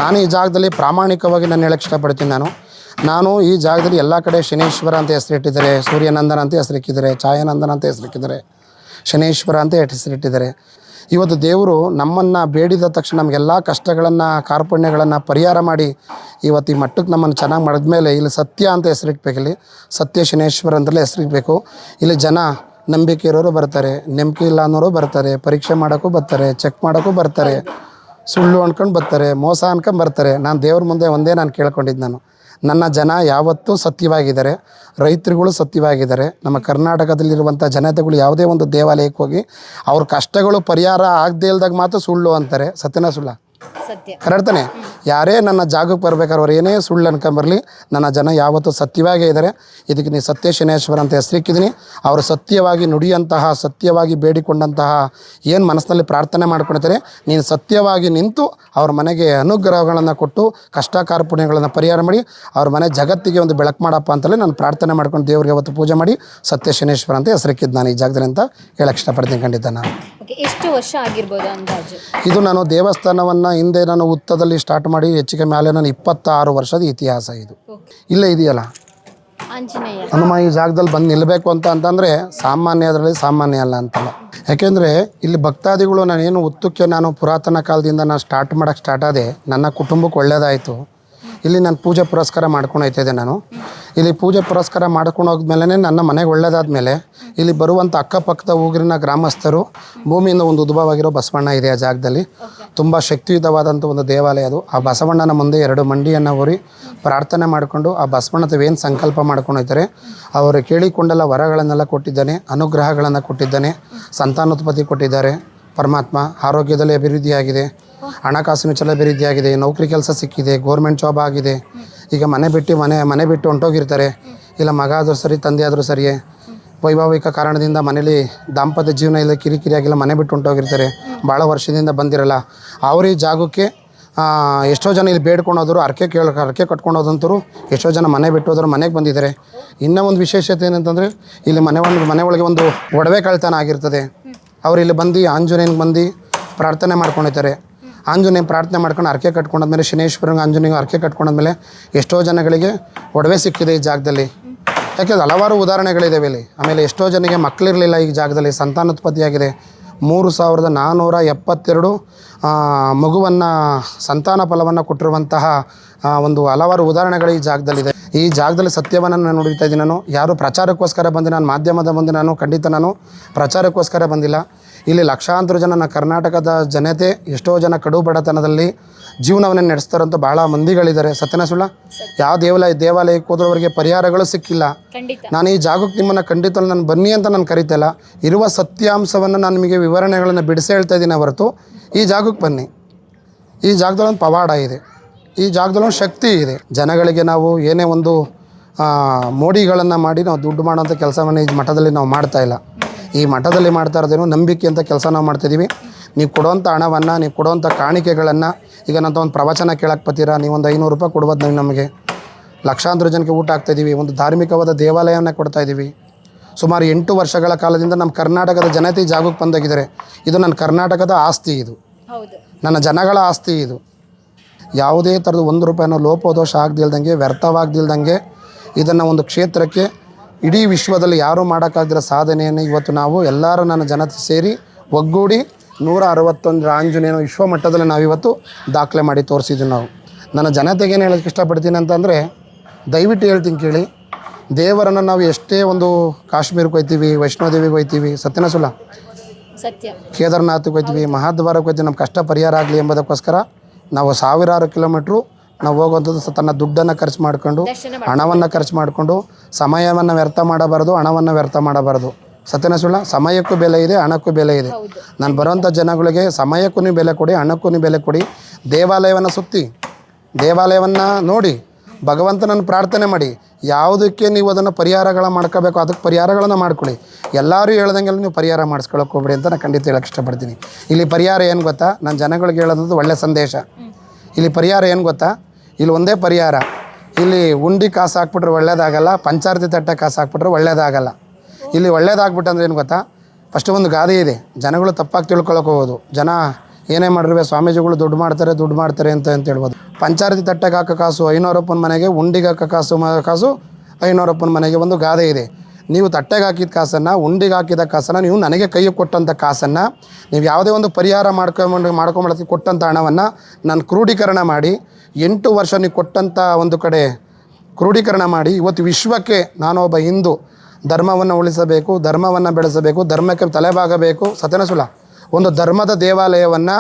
ನಾನು ಈ ಜಾಗದಲ್ಲಿ ಪ್ರಾಮಾಣಿಕವಾಗಿ ನಾನು ಹೇಳಕ್ಕೆ ಇಷ್ಟಪಡ್ತೀನಿ ನಾನು. ನಾನು ಈ ಜಾಗದಲ್ಲಿ ಎಲ್ಲ ಕಡೆ ಶನೇಶ್ವರ ಅಂತ ಹೆಸರಿಟ್ಟಿದ್ದಾರೆ ಸೂರ್ಯನಂದನ ಅಂತ ಹೆಸರಿಕ್ಕಿದ್ದಾರೆ ಛಾಯಾನಂದನ ಅಂತ ಹೆಸರಿಟ್ಟಿದ್ದಾರೆ ಶನೇಶ್ವರ ಅಂತ ಹೆಸರಿಟ್ಟಿದ್ದಾರೆ. ಇವತ್ತು ದೇವರು ನಮ್ಮನ್ನು ಬೇಡಿದ ತಕ್ಷಣ ನಮಗೆಲ್ಲ ಕಷ್ಟಗಳನ್ನು, ಕಾರ್ಪಣ್ಯಗಳನ್ನು ಪರಿಹಾರ ಮಾಡಿ ಇವತ್ತು ಈ ಮಟ್ಟಕ್ಕೆ ನಮ್ಮನ್ನು ಚೆನ್ನಾಗಿ ಮಾಡಿದ್ಮೇಲೆ ಇಲ್ಲಿ ಸತ್ಯ ಅಂತ ಹೆಸರಿಟ್ಬೇಕು ಇಲ್ಲಿ. ಸತ್ಯ ಶನೇಶ್ವರ ಅಂತಲೇ ಹೆಸರಿಡಬೇಕು. ಇಲ್ಲಿ ಜನ ನಂಬಿಕೆ ಇರೋರು ಬರ್ತಾರೆ ನಂಬಿಕೆ ಇಲ್ಲ ಅನ್ನೋರು ಬರ್ತಾರೆ, ಪರೀಕ್ಷೆ ಮಾಡೋಕ್ಕೂ ಬರ್ತಾರೆ, ಚೆಕ್ ಮಾಡೋಕ್ಕೂ ಬರ್ತಾರೆ, ಸುಳ್ಳು ಅನ್ಕೊಂಡು ಬರ್ತಾರೆ, ಮೋಸ ಅನ್ಕೊಂಡು ಬರ್ತಾರೆ. ನಾನು ದೇವ್ರ ಮುಂದೆ ಒಂದೇ ನಾನು ಕೇಳ್ಕೊಂಡಿದ್ದು ನಾನು. ನನ್ನ ಜನ ಯಾವತ್ತೂ ಸತ್ಯವಾಗಿದ್ದಾರೆ. ರೈತರುಗಳು ಸತ್ಯವಾಗಿದ್ದಾರೆ. ನಮ್ಮ ಕರ್ನಾಟಕದಲ್ಲಿರುವಂಥ ಜನತೆಗಳು ಯಾವುದೇ ಒಂದು ದೇವಾಲಯಕ್ಕೆ ಹೋಗಿ ಅವ್ರ ಕಷ್ಟಗಳು ಪರಿಹಾರ ಆಗದೇ ಇಲ್ದಾಗ ಮಾತ್ರ ಸುಳ್ಳು ಅಂತಾರೆ. ಸತ್ಯನ ಸುಳ್ಳ. ಸತ್ಯ. ಕರೆಕ್ಟಾನೆ ಯಾರೇ ನನ್ನ ಜಾಗಕ್ಕೆ ಬರ್ಬೇಕಾದ್ರೆ ಅವ್ರು ಏನೇ ಸುಳ್ಳು ಅನ್ಕೊಂಬರ್ಲಿ ನನ್ನ ಜನ ಯಾವತ್ತೂ ಸತ್ಯವಾಗೇ ಇದ್ದಾರೆ ಇದಕ್ಕೆ ನೀವು ಸತ್ಯ ಶನೇಶ್ವರ ಅಂತ ಹೆಸರಿಕ್ಕಿದ್ದೀನಿ ಅವರು ಸತ್ಯವಾಗಿ ನುಡಿಯಂತಹ ಸತ್ಯವಾಗಿ ಬೇಡಿಕೊಂಡಂತಹ ಏನು ಮನಸ್ಸಿನಲ್ಲಿ ಪ್ರಾರ್ಥನೆ ಮಾಡ್ಕೊಳ್ತಾರೆ ನೀನು ಸತ್ಯವಾಗಿ ನಿಂತು ಅವ್ರ ಮನೆಗೆ ಅನುಗ್ರಹಗಳನ್ನು ಕೊಟ್ಟು ಕಷ್ಟ ಕಾರ್ಪುಣ್ಯಗಳನ್ನು ಪರಿಹಾರ ಮಾಡಿ ಅವ್ರ ಮನೆ ಜಗತ್ತಿಗೆ ಒಂದು ಬೆಳಕು ಮಾಡಪ್ಪ ಅಂತಲೇ ನಾನು ಪ್ರಾರ್ಥನೆ ಮಾಡ್ಕೊಂಡು ದೇವ್ರಿಗೆ ಅವತ್ತು ಪೂಜೆ ಮಾಡಿ ಸತ್ಯ ಶನೇಶ್ವರ ಅಂತ ಹೆಸರಿಕ್ಕಿದ್ದು ನಾನು ಈ ಜಾಗದಲ್ಲಿ ಅಂತ ಹೇಳಕ್ಕೆ ಇಷ್ಟಪಡ್ತೀನಿ ಖಂಡಿತ ನಾನು. ಎಷ್ಟು ವರ್ಷ ಆಗಿರ್ಬೋದು ಅಂದಾಜು? ಇದು ನಾನು ದೇವಸ್ಥಾನವನ್ನು ಹಿಂದೆ ನಾನು ಉತ್ತದಲ್ಲಿ ಸ್ಟಾರ್ಟ್ ಮಾಡಿ ಹೆಚ್ಚಿಗೆ ಮೇಲೆ ನಾನು ಇಪ್ಪತ್ತಾರು ವರ್ಷದ ಇತಿಹಾಸ ಇದು. ಇಲ್ಲೇ ಇದೆಯಲ್ಲ? ಆಂಜನೇಯ. ಹನುಮ ಈ ಜಾಗದಲ್ಲಿ ಬಂದು ನಿಲ್ಲಬೇಕು ಅಂತ ಅಂತಂದರೆ ಸಾಮಾನ್ಯ ಅದರಲ್ಲಿ ಸಾಮಾನ್ಯ ಅಲ್ಲ ಅಂತಲ್ಲ. ಯಾಕೆಂದರೆ ಇಲ್ಲಿ ಭಕ್ತಾದಿಗಳು ನಾನೇನು ಉತ್ತಕ್ಕೆ ನಾನು ಪುರಾತನ ಕಾಲದಿಂದ ನಾನು ಸ್ಟಾರ್ಟ್ ಮಾಡೋಕ್ಕೆ ಸ್ಟಾರ್ಟ್ ಆದೆ ನನ್ನ ಕುಟುಂಬಕ್ಕೆ ಒಳ್ಳೆಯದಾಯಿತು ಇಲ್ಲಿ ನಾನು ಪೂಜೆ ಪುರಸ್ಕಾರ ಮಾಡ್ಕೊಂಡು ಹೋಗ್ತಿದ್ದೆ ನಾನು. ಇಲ್ಲಿ ಪೂಜೆ ಪುರಸ್ಕಾರ ಮಾಡ್ಕೊಂಡು ಹೋದ್ಮೇಲೆ ನನ್ನ ಮನೆಗೆ ಒಳ್ಳೇದಾದ್ಮೇಲೆ ಇಲ್ಲಿ ಬರುವಂಥ ಅಕ್ಕಪಕ್ಕದ ಊರಿನ ಗ್ರಾಮಸ್ಥರು ಭೂಮಿಯಿಂದ ಒಂದು ಉದ್ಭವವಾಗಿರೋ ಬಸವಣ್ಣ ಇದೆ ಆ ಜಾಗದಲ್ಲಿ. ತುಂಬ ಶಕ್ತಿಯುತವಾದಂಥ ಒಂದು ದೇವಾಲಯ ಅದು. ಆ ಬಸವಣ್ಣನ ಮುಂದೆ ಎರಡು ಮಂಡಿಯನ್ನು ಊರಿ ಪ್ರಾರ್ಥನೆ ಮಾಡಿಕೊಂಡು ಆ ಬಸವಣ್ಣ ಏನು ಸಂಕಲ್ಪ ಮಾಡ್ಕೊಂಡು ಹೋಗ್ತಾರೆ, ಅವರು ಕೇಳಿಕೊಂಡೆಲ್ಲ ವರಗಳನ್ನೆಲ್ಲ ಕೊಟ್ಟಿದ್ದಾನೆ, ಅನುಗ್ರಹಗಳನ್ನು ಕೊಟ್ಟಿದ್ದಾನೆ, ಸಂತಾನೋತ್ಪತ್ತಿ ಕೊಟ್ಟಿದ್ದಾರೆ, ಪರಮಾತ್ಮ ಆರೋಗ್ಯದಲ್ಲಿ ಅಭಿವೃದ್ಧಿಯಾಗಿದೆ. ಹಣಕಾಸಿನ ಅಭಿವೃದ್ಧಿಯಾಗಿದೆ ನೌಕರಿ ಕೆಲಸ ಸಿಕ್ಕಿದೆ ಗೋರ್ಮೆಂಟ್ ಜಾಬ್ ಆಗಿದೆ. ಈಗ ಮನೆ ಬಿಟ್ಟು ಮನೆ ಮನೆ ಬಿಟ್ಟು ಹೊಂಟೋಗಿರ್ತಾರೆ. ಇಲ್ಲ ಮಗ ಆದರೂ ಸರಿ, ತಂದೆ ಆದರೂ ಸರಿಯೇ. ವೈಭವಿಕ ಕಾರಣದಿಂದ ಮನೇಲಿ ದಾಂಪತ್ಯ ಜೀವನ ಇಲ್ಲ ಕಿರಿಕಿರಿಯಾಗಿಲ್ಲ ಮನೆ ಬಿಟ್ಟು ಹೊಂಟೋಗಿರ್ತಾರೆ. ಭಾಳ ವರ್ಷದಿಂದ ಬಂದಿರಲ್ಲ. ಅವ್ರ ಜಾಗಕ್ಕೆ ಎಷ್ಟೋ ಜನ ಇಲ್ಲಿ ಬೇಡ್ಕೊಂಡೋದ್ರು ಅರ್ಕೆ ಕೇಳ ಅರ್ಕೆ ಕಟ್ಕೊಂಡೋದಂತರು ಎಷ್ಟೋ ಜನ ಮನೆ ಬಿಟ್ಟು ಹೋದ್ರು, ಮನೆಗೆ ಬಂದಿದ್ದಾರೆ. ಇನ್ನೂ ಒಂದು ವಿಶೇಷತೆ ಏನಂತಂದರೆ, ಇಲ್ಲಿ ಮನೆ ಒಂದು ಮನೆ ಒಳಗೆ ಒಂದು ಒಡವೆ ಕಳ್ತನ ಆಗಿರ್ತದೆ. ಅವರು ಇಲ್ಲಿ ಬಂದು ಆಂಜನೇಯನಿಗೆ ಬಂದು ಪ್ರಾರ್ಥನೆ ಮಾಡ್ಕೊಂಡಿರ್ತಾರೆ ಆಂಜನೇಯ ಪ್ರಾರ್ಥನೆ ಮಾಡ್ಕೊಂಡು ಅರ್ಕೆ ಕಟ್ಕೊಂಡಾದ್ಮೇಲೆ ಶನೇಶ್ವರಂಗೆ ಆಂಜನೇಯ ಅರ್ಕೆ ಕಟ್ಕೊಂಡಾದ್ಮೇಲೆ ಎಷ್ಟೋ ಜನಗಳಿಗೆ ಒಡವೆ ಸಿಕ್ಕಿದೆ ಈ ಜಾಗದಲ್ಲಿ. ಯಾಕೆಂದ್ರೆ ಹಲವಾರು ಉದಾಹರಣೆಗಳಿದ್ದಾವೆ ಇಲ್ಲಿ. ಆಮೇಲೆ ಎಷ್ಟೋ ಜನಕ್ಕೆ ಮಕ್ಕಳಿರಲಿಲ್ಲ ಈ ಜಾಗದಲ್ಲಿ, ಸಂತಾನೋತ್ಪತ್ತಿಯಾಗಿದೆ. ಮೂರು ಸಾವಿರದ ನಾನ್ನೂರ ಎಪ್ಪತ್ತೆರಡು ಮಗುವನ್ನು, ಸಂತಾನ ಫಲವನ್ನು ಕೊಟ್ಟಿರುವಂತಹ ಒಂದು ಹಲವಾರು ಉದಾಹರಣೆಗಳು ಈ ಜಾಗದಲ್ಲಿದೆ. ಈ ಜಾಗದಲ್ಲಿ ಸತ್ಯವನ್ನು ನಾನು ನುಡಿತಾ ಇದ್ದೀನಿ ನಾನು. ಯಾರು ಪ್ರಚಾರಕ್ಕೋಸ್ಕರ ಬಂದು ನಾನು, ಮಾಧ್ಯಮದ ಮುಂದೆ ನಾನು, ಖಂಡಿತ ನಾನು ಪ್ರಚಾರಕ್ಕೋಸ್ಕರ ಬಂದಿಲ್ಲ. ಇಲ್ಲಿ ಲಕ್ಷಾಂತರ ಜನ ಕರ್ನಾಟಕದ ಜನತೆ ಎಷ್ಟೋ ಜನ ಕಡು ಬಡತನದಲ್ಲಿ ಜೀವನವನ್ನು ನಡೆಸ್ತಾರಂತ ಭಾಳ ಮಂದಿಗಳಿದ್ದಾರೆ. ಸತ್ಯನ ಸುಳ್ಳ ಯಾವ ದೇವಾಲಯ ದೇವಾಲಯಕ್ಕೆ ಹೋದವರಿಗೆ ಪರಿಹಾರಗಳು ಸಿಕ್ಕಿಲ್ಲ. ನಾನು ಈ ಜಾಗಕ್ಕೆ ನಿಮ್ಮನ್ನು ಖಂಡಿತ ನಾನು ಬನ್ನಿ ಅಂತ ನಾನು ಕರಿತಲ್ಲ ಇರುವ ಸತ್ಯಾಂಶವನ್ನು ನಾನು ನಿಮಗೆ ವಿವರಣೆಗಳನ್ನು ಬಿಡಿಸಿ ಹೇಳ್ತಾ ಇದ್ದೀನಿ ಹೊರತು ಈ ಜಾಗಕ್ಕೆ ಬನ್ನಿ. ಈ ಜಾಗದಲ್ಲೊಂದು ಪವಾಡ ಇದೆ. ಈ ಜಾಗದಲ್ಲೊಂದು ಶಕ್ತಿ ಇದೆ. ಜನಗಳಿಗೆ ನಾವು ಏನೇ ಒಂದು ಮೋಡಿಗಳನ್ನು ಮಾಡಿ ನಾವು ದುಡ್ಡು ಮಾಡೋಂಥ ಕೆಲಸವನ್ನು ಈ ಮಠದಲ್ಲಿ ನಾವು ಮಾಡ್ತಾ ಇಲ್ಲ. ಈ ಮಠದಲ್ಲಿ ಮಾಡ್ತಾ ಇರೋದೇನು ನಂಬಿಕೆ ಅಂತ ಕೆಲಸ ನಾವು ಮಾಡ್ತಿದ್ದೀವಿ ನೀವು ಕೊಡುವಂಥ ಹಣವನ್ನು ನೀವು ಕೊಡುವಂಥ ಕಾಣಿಕೆಗಳನ್ನು ಈಗ ನಂತ ಒಂದು ಪ್ರವಚನ ಕೇಳಕ್ಕೆ ಬರ್ತೀರಾ? ನೀವು ಒಂದು ಐನೂರು ರೂಪಾಯಿ ಕೊಡ್ಬೋದು ನೀವು ನಮಗೆ. ಲಕ್ಷಾಂತರ ಜನಕ್ಕೆ ಊಟ ಹಾಕ್ತಾಯಿದ್ದೀವಿ ಒಂದು ಧಾರ್ಮಿಕವಾದ ದೇವಾಲಯವನ್ನು ಕೊಡ್ತಾ ಇದ್ದೀವಿ ಸುಮಾರು ಎಂಟು ವರ್ಷಗಳ ಕಾಲದಿಂದ ನಮ್ಮ ಕರ್ನಾಟಕದ ಜನತೆ ಜಾಗಕ್ಕೆ ಬಂದಾಗಿದ್ದಾರೆ. ಇದು ನನ್ನ ಕರ್ನಾಟಕದ ಆಸ್ತಿ ಇದು. ನನ್ನ ಜನಗಳ ಆಸ್ತಿ ಇದು. ಯಾವುದೇ ಥರದ ಒಂದು ರೂಪಾಯಿನೂ ಲೋಪದೋಷ ಆಗದಿಲ್ದಂಗೆ ವ್ಯರ್ಥವಾಗದಿಲ್ದಂಗೆ ಇದನ್ನು ಒಂದು ಕ್ಷೇತ್ರಕ್ಕೆ ಇಡೀ ವಿಶ್ವದಲ್ಲಿ ಯಾರೂ ಮಾಡೋಕ್ಕಾಗದಿರೋ ಸಾಧನೆಯನ್ನು ಇವತ್ತು ನಾವು ಎಲ್ಲರೂ ನನ್ನ ಜನತೆ ಸೇರಿ ಒಗ್ಗೂಡಿ ನೂರ ಅರವತ್ತೊಂದರ ಆಂಜನೇಯನ ವಿಶ್ವ ಮಟ್ಟದಲ್ಲಿ ನಾವಿವತ್ತು ದಾಖಲೆ ಮಾಡಿ ತೋರಿಸಿದ್ವಿ ನಾವು. ನನ್ನ ಜನತೆಗೆ ಏನು ಹೇಳೋಕ್ಕೆ ಇಷ್ಟಪಡ್ತೀನಿ ಅಂತಂದರೆ ದಯವಿಟ್ಟು ಹೇಳ್ತೀನಿ ಕೇಳಿ ದೇವರನ್ನು ನಾವು ಎಷ್ಟೇ ಒಂದು ಕಾಶ್ಮೀರಕ್ಕೆ ಹೋಗ್ತೀವಿ ವೈಷ್ಣೋದೇವಿಗೆ ಹೋಗ್ತೀವಿ ಸತ್ಯನ ಸುಲ ಸತ್ಯ. ಕೇದಾರನಾಥಕ್ಕೆ ಹೋಗ್ತೀವಿ ಮಹಾದ್ವಾರಕ್ಕೆ ಹೋಗ್ತೀವಿ ನಮ್ಮ ಕಷ್ಟ ಪರಿಹಾರ ಆಗಲಿ ಎಂಬುದಕ್ಕೋಸ್ಕರ ನಾವು ಸಾವಿರಾರು ಕಿಲೋಮೀಟ್ರು ನಾವು ಹೋಗುವಂಥದ್ದು ಸ- ತನ್ನ ದುಡ್ಡನ್ನು ಖರ್ಚು ಮಾಡಿಕೊಂಡು ಹಣವನ್ನು ಖರ್ಚು ಮಾಡಿಕೊಂಡು ಸಮಯವನ್ನು ವ್ಯರ್ಥ ಮಾಡಬಾರ್ದು ಹಣವನ್ನು ವ್ಯರ್ಥ ಮಾಡಬಾರ್ದು. ಸತ್ಯನ ಸುಳ್ಳ ಸಮಯಕ್ಕೂ ಬೆಲೆ ಇದೆ ಹಣಕ್ಕೂ ಬೆಲೆ ಇದೆ. ನಾನು ಬರುವಂಥ ಜನಗಳಿಗೆ ಸಮಯಕ್ಕೂ ಬೆಲೆ ಕೊಡಿ ಹಣಕ್ಕೂ ಬೆಲೆ ಕೊಡಿ ದೇವಾಲಯವನ್ನು ಸುತ್ತಿ ದೇವಾಲಯವನ್ನು ನೋಡಿ ಭಗವಂತನನ್ನು ಪ್ರಾರ್ಥನೆ ಮಾಡಿ ಯಾವುದಕ್ಕೆ ನೀವು ಅದನ್ನು ಪರಿಹಾರಗಳ ಮಾಡ್ಕೋಬೇಕು ಅದಕ್ಕೆ ಪರಿಹಾರಗಳನ್ನು ಮಾಡ್ಕೊಳ್ಳಿ. ಎಲ್ಲರೂ ಹೇಳ್ದಂಗೆಲ್ಲ ನೀವು ಪರಿಹಾರ ಮಾಡಿಸ್ಕೊಳಕ್ಕೆ ಹೋಗ್ಬಿಡಿ ಅಂತ ನಾನು ಖಂಡಿತ ಹೇಳಕ್ಕೆ ಇಷ್ಟಪಡ್ತೀನಿ. ಇಲ್ಲಿ ಪರಿಹಾರ ಏನು ಗೊತ್ತಾ? ನಾನು ಜನಗಳಿಗೆ ಹೇಳೋದು ಒಳ್ಳೆಯ ಸಂದೇಶ. ಇಲ್ಲಿ ಪರಿಹಾರ ಏನು ಗೊತ್ತಾ? ಇಲ್ಲಿ ಒಂದೇ ಪರಿಹಾರ. ಇಲ್ಲಿ ಉಂಡಿ ಕಾಸು ಹಾಕ್ಬಿಟ್ರೆ ಒಳ್ಳೇದಾಗಲ್ಲ, ಪಂಚಾರತಿ ತಟ್ಟೆ ಕಾಸು ಹಾಕ್ಬಿಟ್ರೆ ಒಳ್ಳೇದಾಗಲ್ಲ. ಇಲ್ಲಿ ಒಳ್ಳೇದಾಗ್ಬಿಟ್ಟಂದ್ರೆ ಏನು ಗೊತ್ತಾ? ಫಸ್ಟ್ ಒಂದು ಗಾದೆ ಇದೆ. ಜನಗಳು ತಪ್ಪಾಗಿ ತಿಳ್ಕೊಳಕ್ಕೆ ಹೋಗೋದು. ಜನ ಏನೇ ಮಾಡಿರುವೆ, ಸ್ವಾಮೀಜಿಗಳು ದುಡ್ಡು ಮಾಡ್ತಾರೆ ದುಡ್ಡು ಮಾಡ್ತಾರೆ ಅಂತ ಅಂತ ಹೇಳ್ಬೋದು. ಪಂಚಾರತಿ ತಟ್ಟೆಗೆ ಹಾಕೋ ಕಾಸು, ಐನೂರಪ್ಪನ ಮನೆಗೆ ಉಂಡಿಗೆ ಹಾಕೋ ಕಾಸು ಕಾಸು, ಐನೂರಪ್ಪನ ಮನೆಗೆ ಒಂದು ಗಾದೆ ಇದೆ. ನೀವು ತಟ್ಟೆಗೆ ಹಾಕಿದ ಕಾಸನ್ನು, ಉಂಡಿಗೆ ಹಾಕಿದ ಕಾಸನ್ನು, ನೀವು ನನಗೆ ಕೈಗೆ ಕೊಟ್ಟಂಥ ಕಾಸನ್ನು, ನೀವು ಯಾವುದೇ ಒಂದು ಪರಿಹಾರ ಮಾಡ್ಕೊಂಡು ಮಾಡ್ಕೊಂಬಳಕ್ಕೆ ಕೊಟ್ಟಂಥ ಹಣವನ್ನು ನಾನು ಕ್ರೂಢೀಕರಣ ಮಾಡಿ ಎಂಟು ವರ್ಷ ಕೊಟ್ಟಂಥ ಒಂದು ಕಡೆ ಕ್ರೋಢೀಕರಣ ಮಾಡಿ, ಇವತ್ತು ವಿಶ್ವಕ್ಕೆ ನಾನೊಬ್ಬ ಹಿಂದೂ, ಧರ್ಮವನ್ನು ಉಳಿಸಬೇಕು, ಧರ್ಮವನ್ನು ಬೆಳೆಸಬೇಕು, ಧರ್ಮಕ್ಕೆ ತಲೆಬಾಗಬೇಕು, ಸತ್ಯನಸುಲ. ಒಂದು ಧರ್ಮದ ದೇವಾಲಯವನ್ನು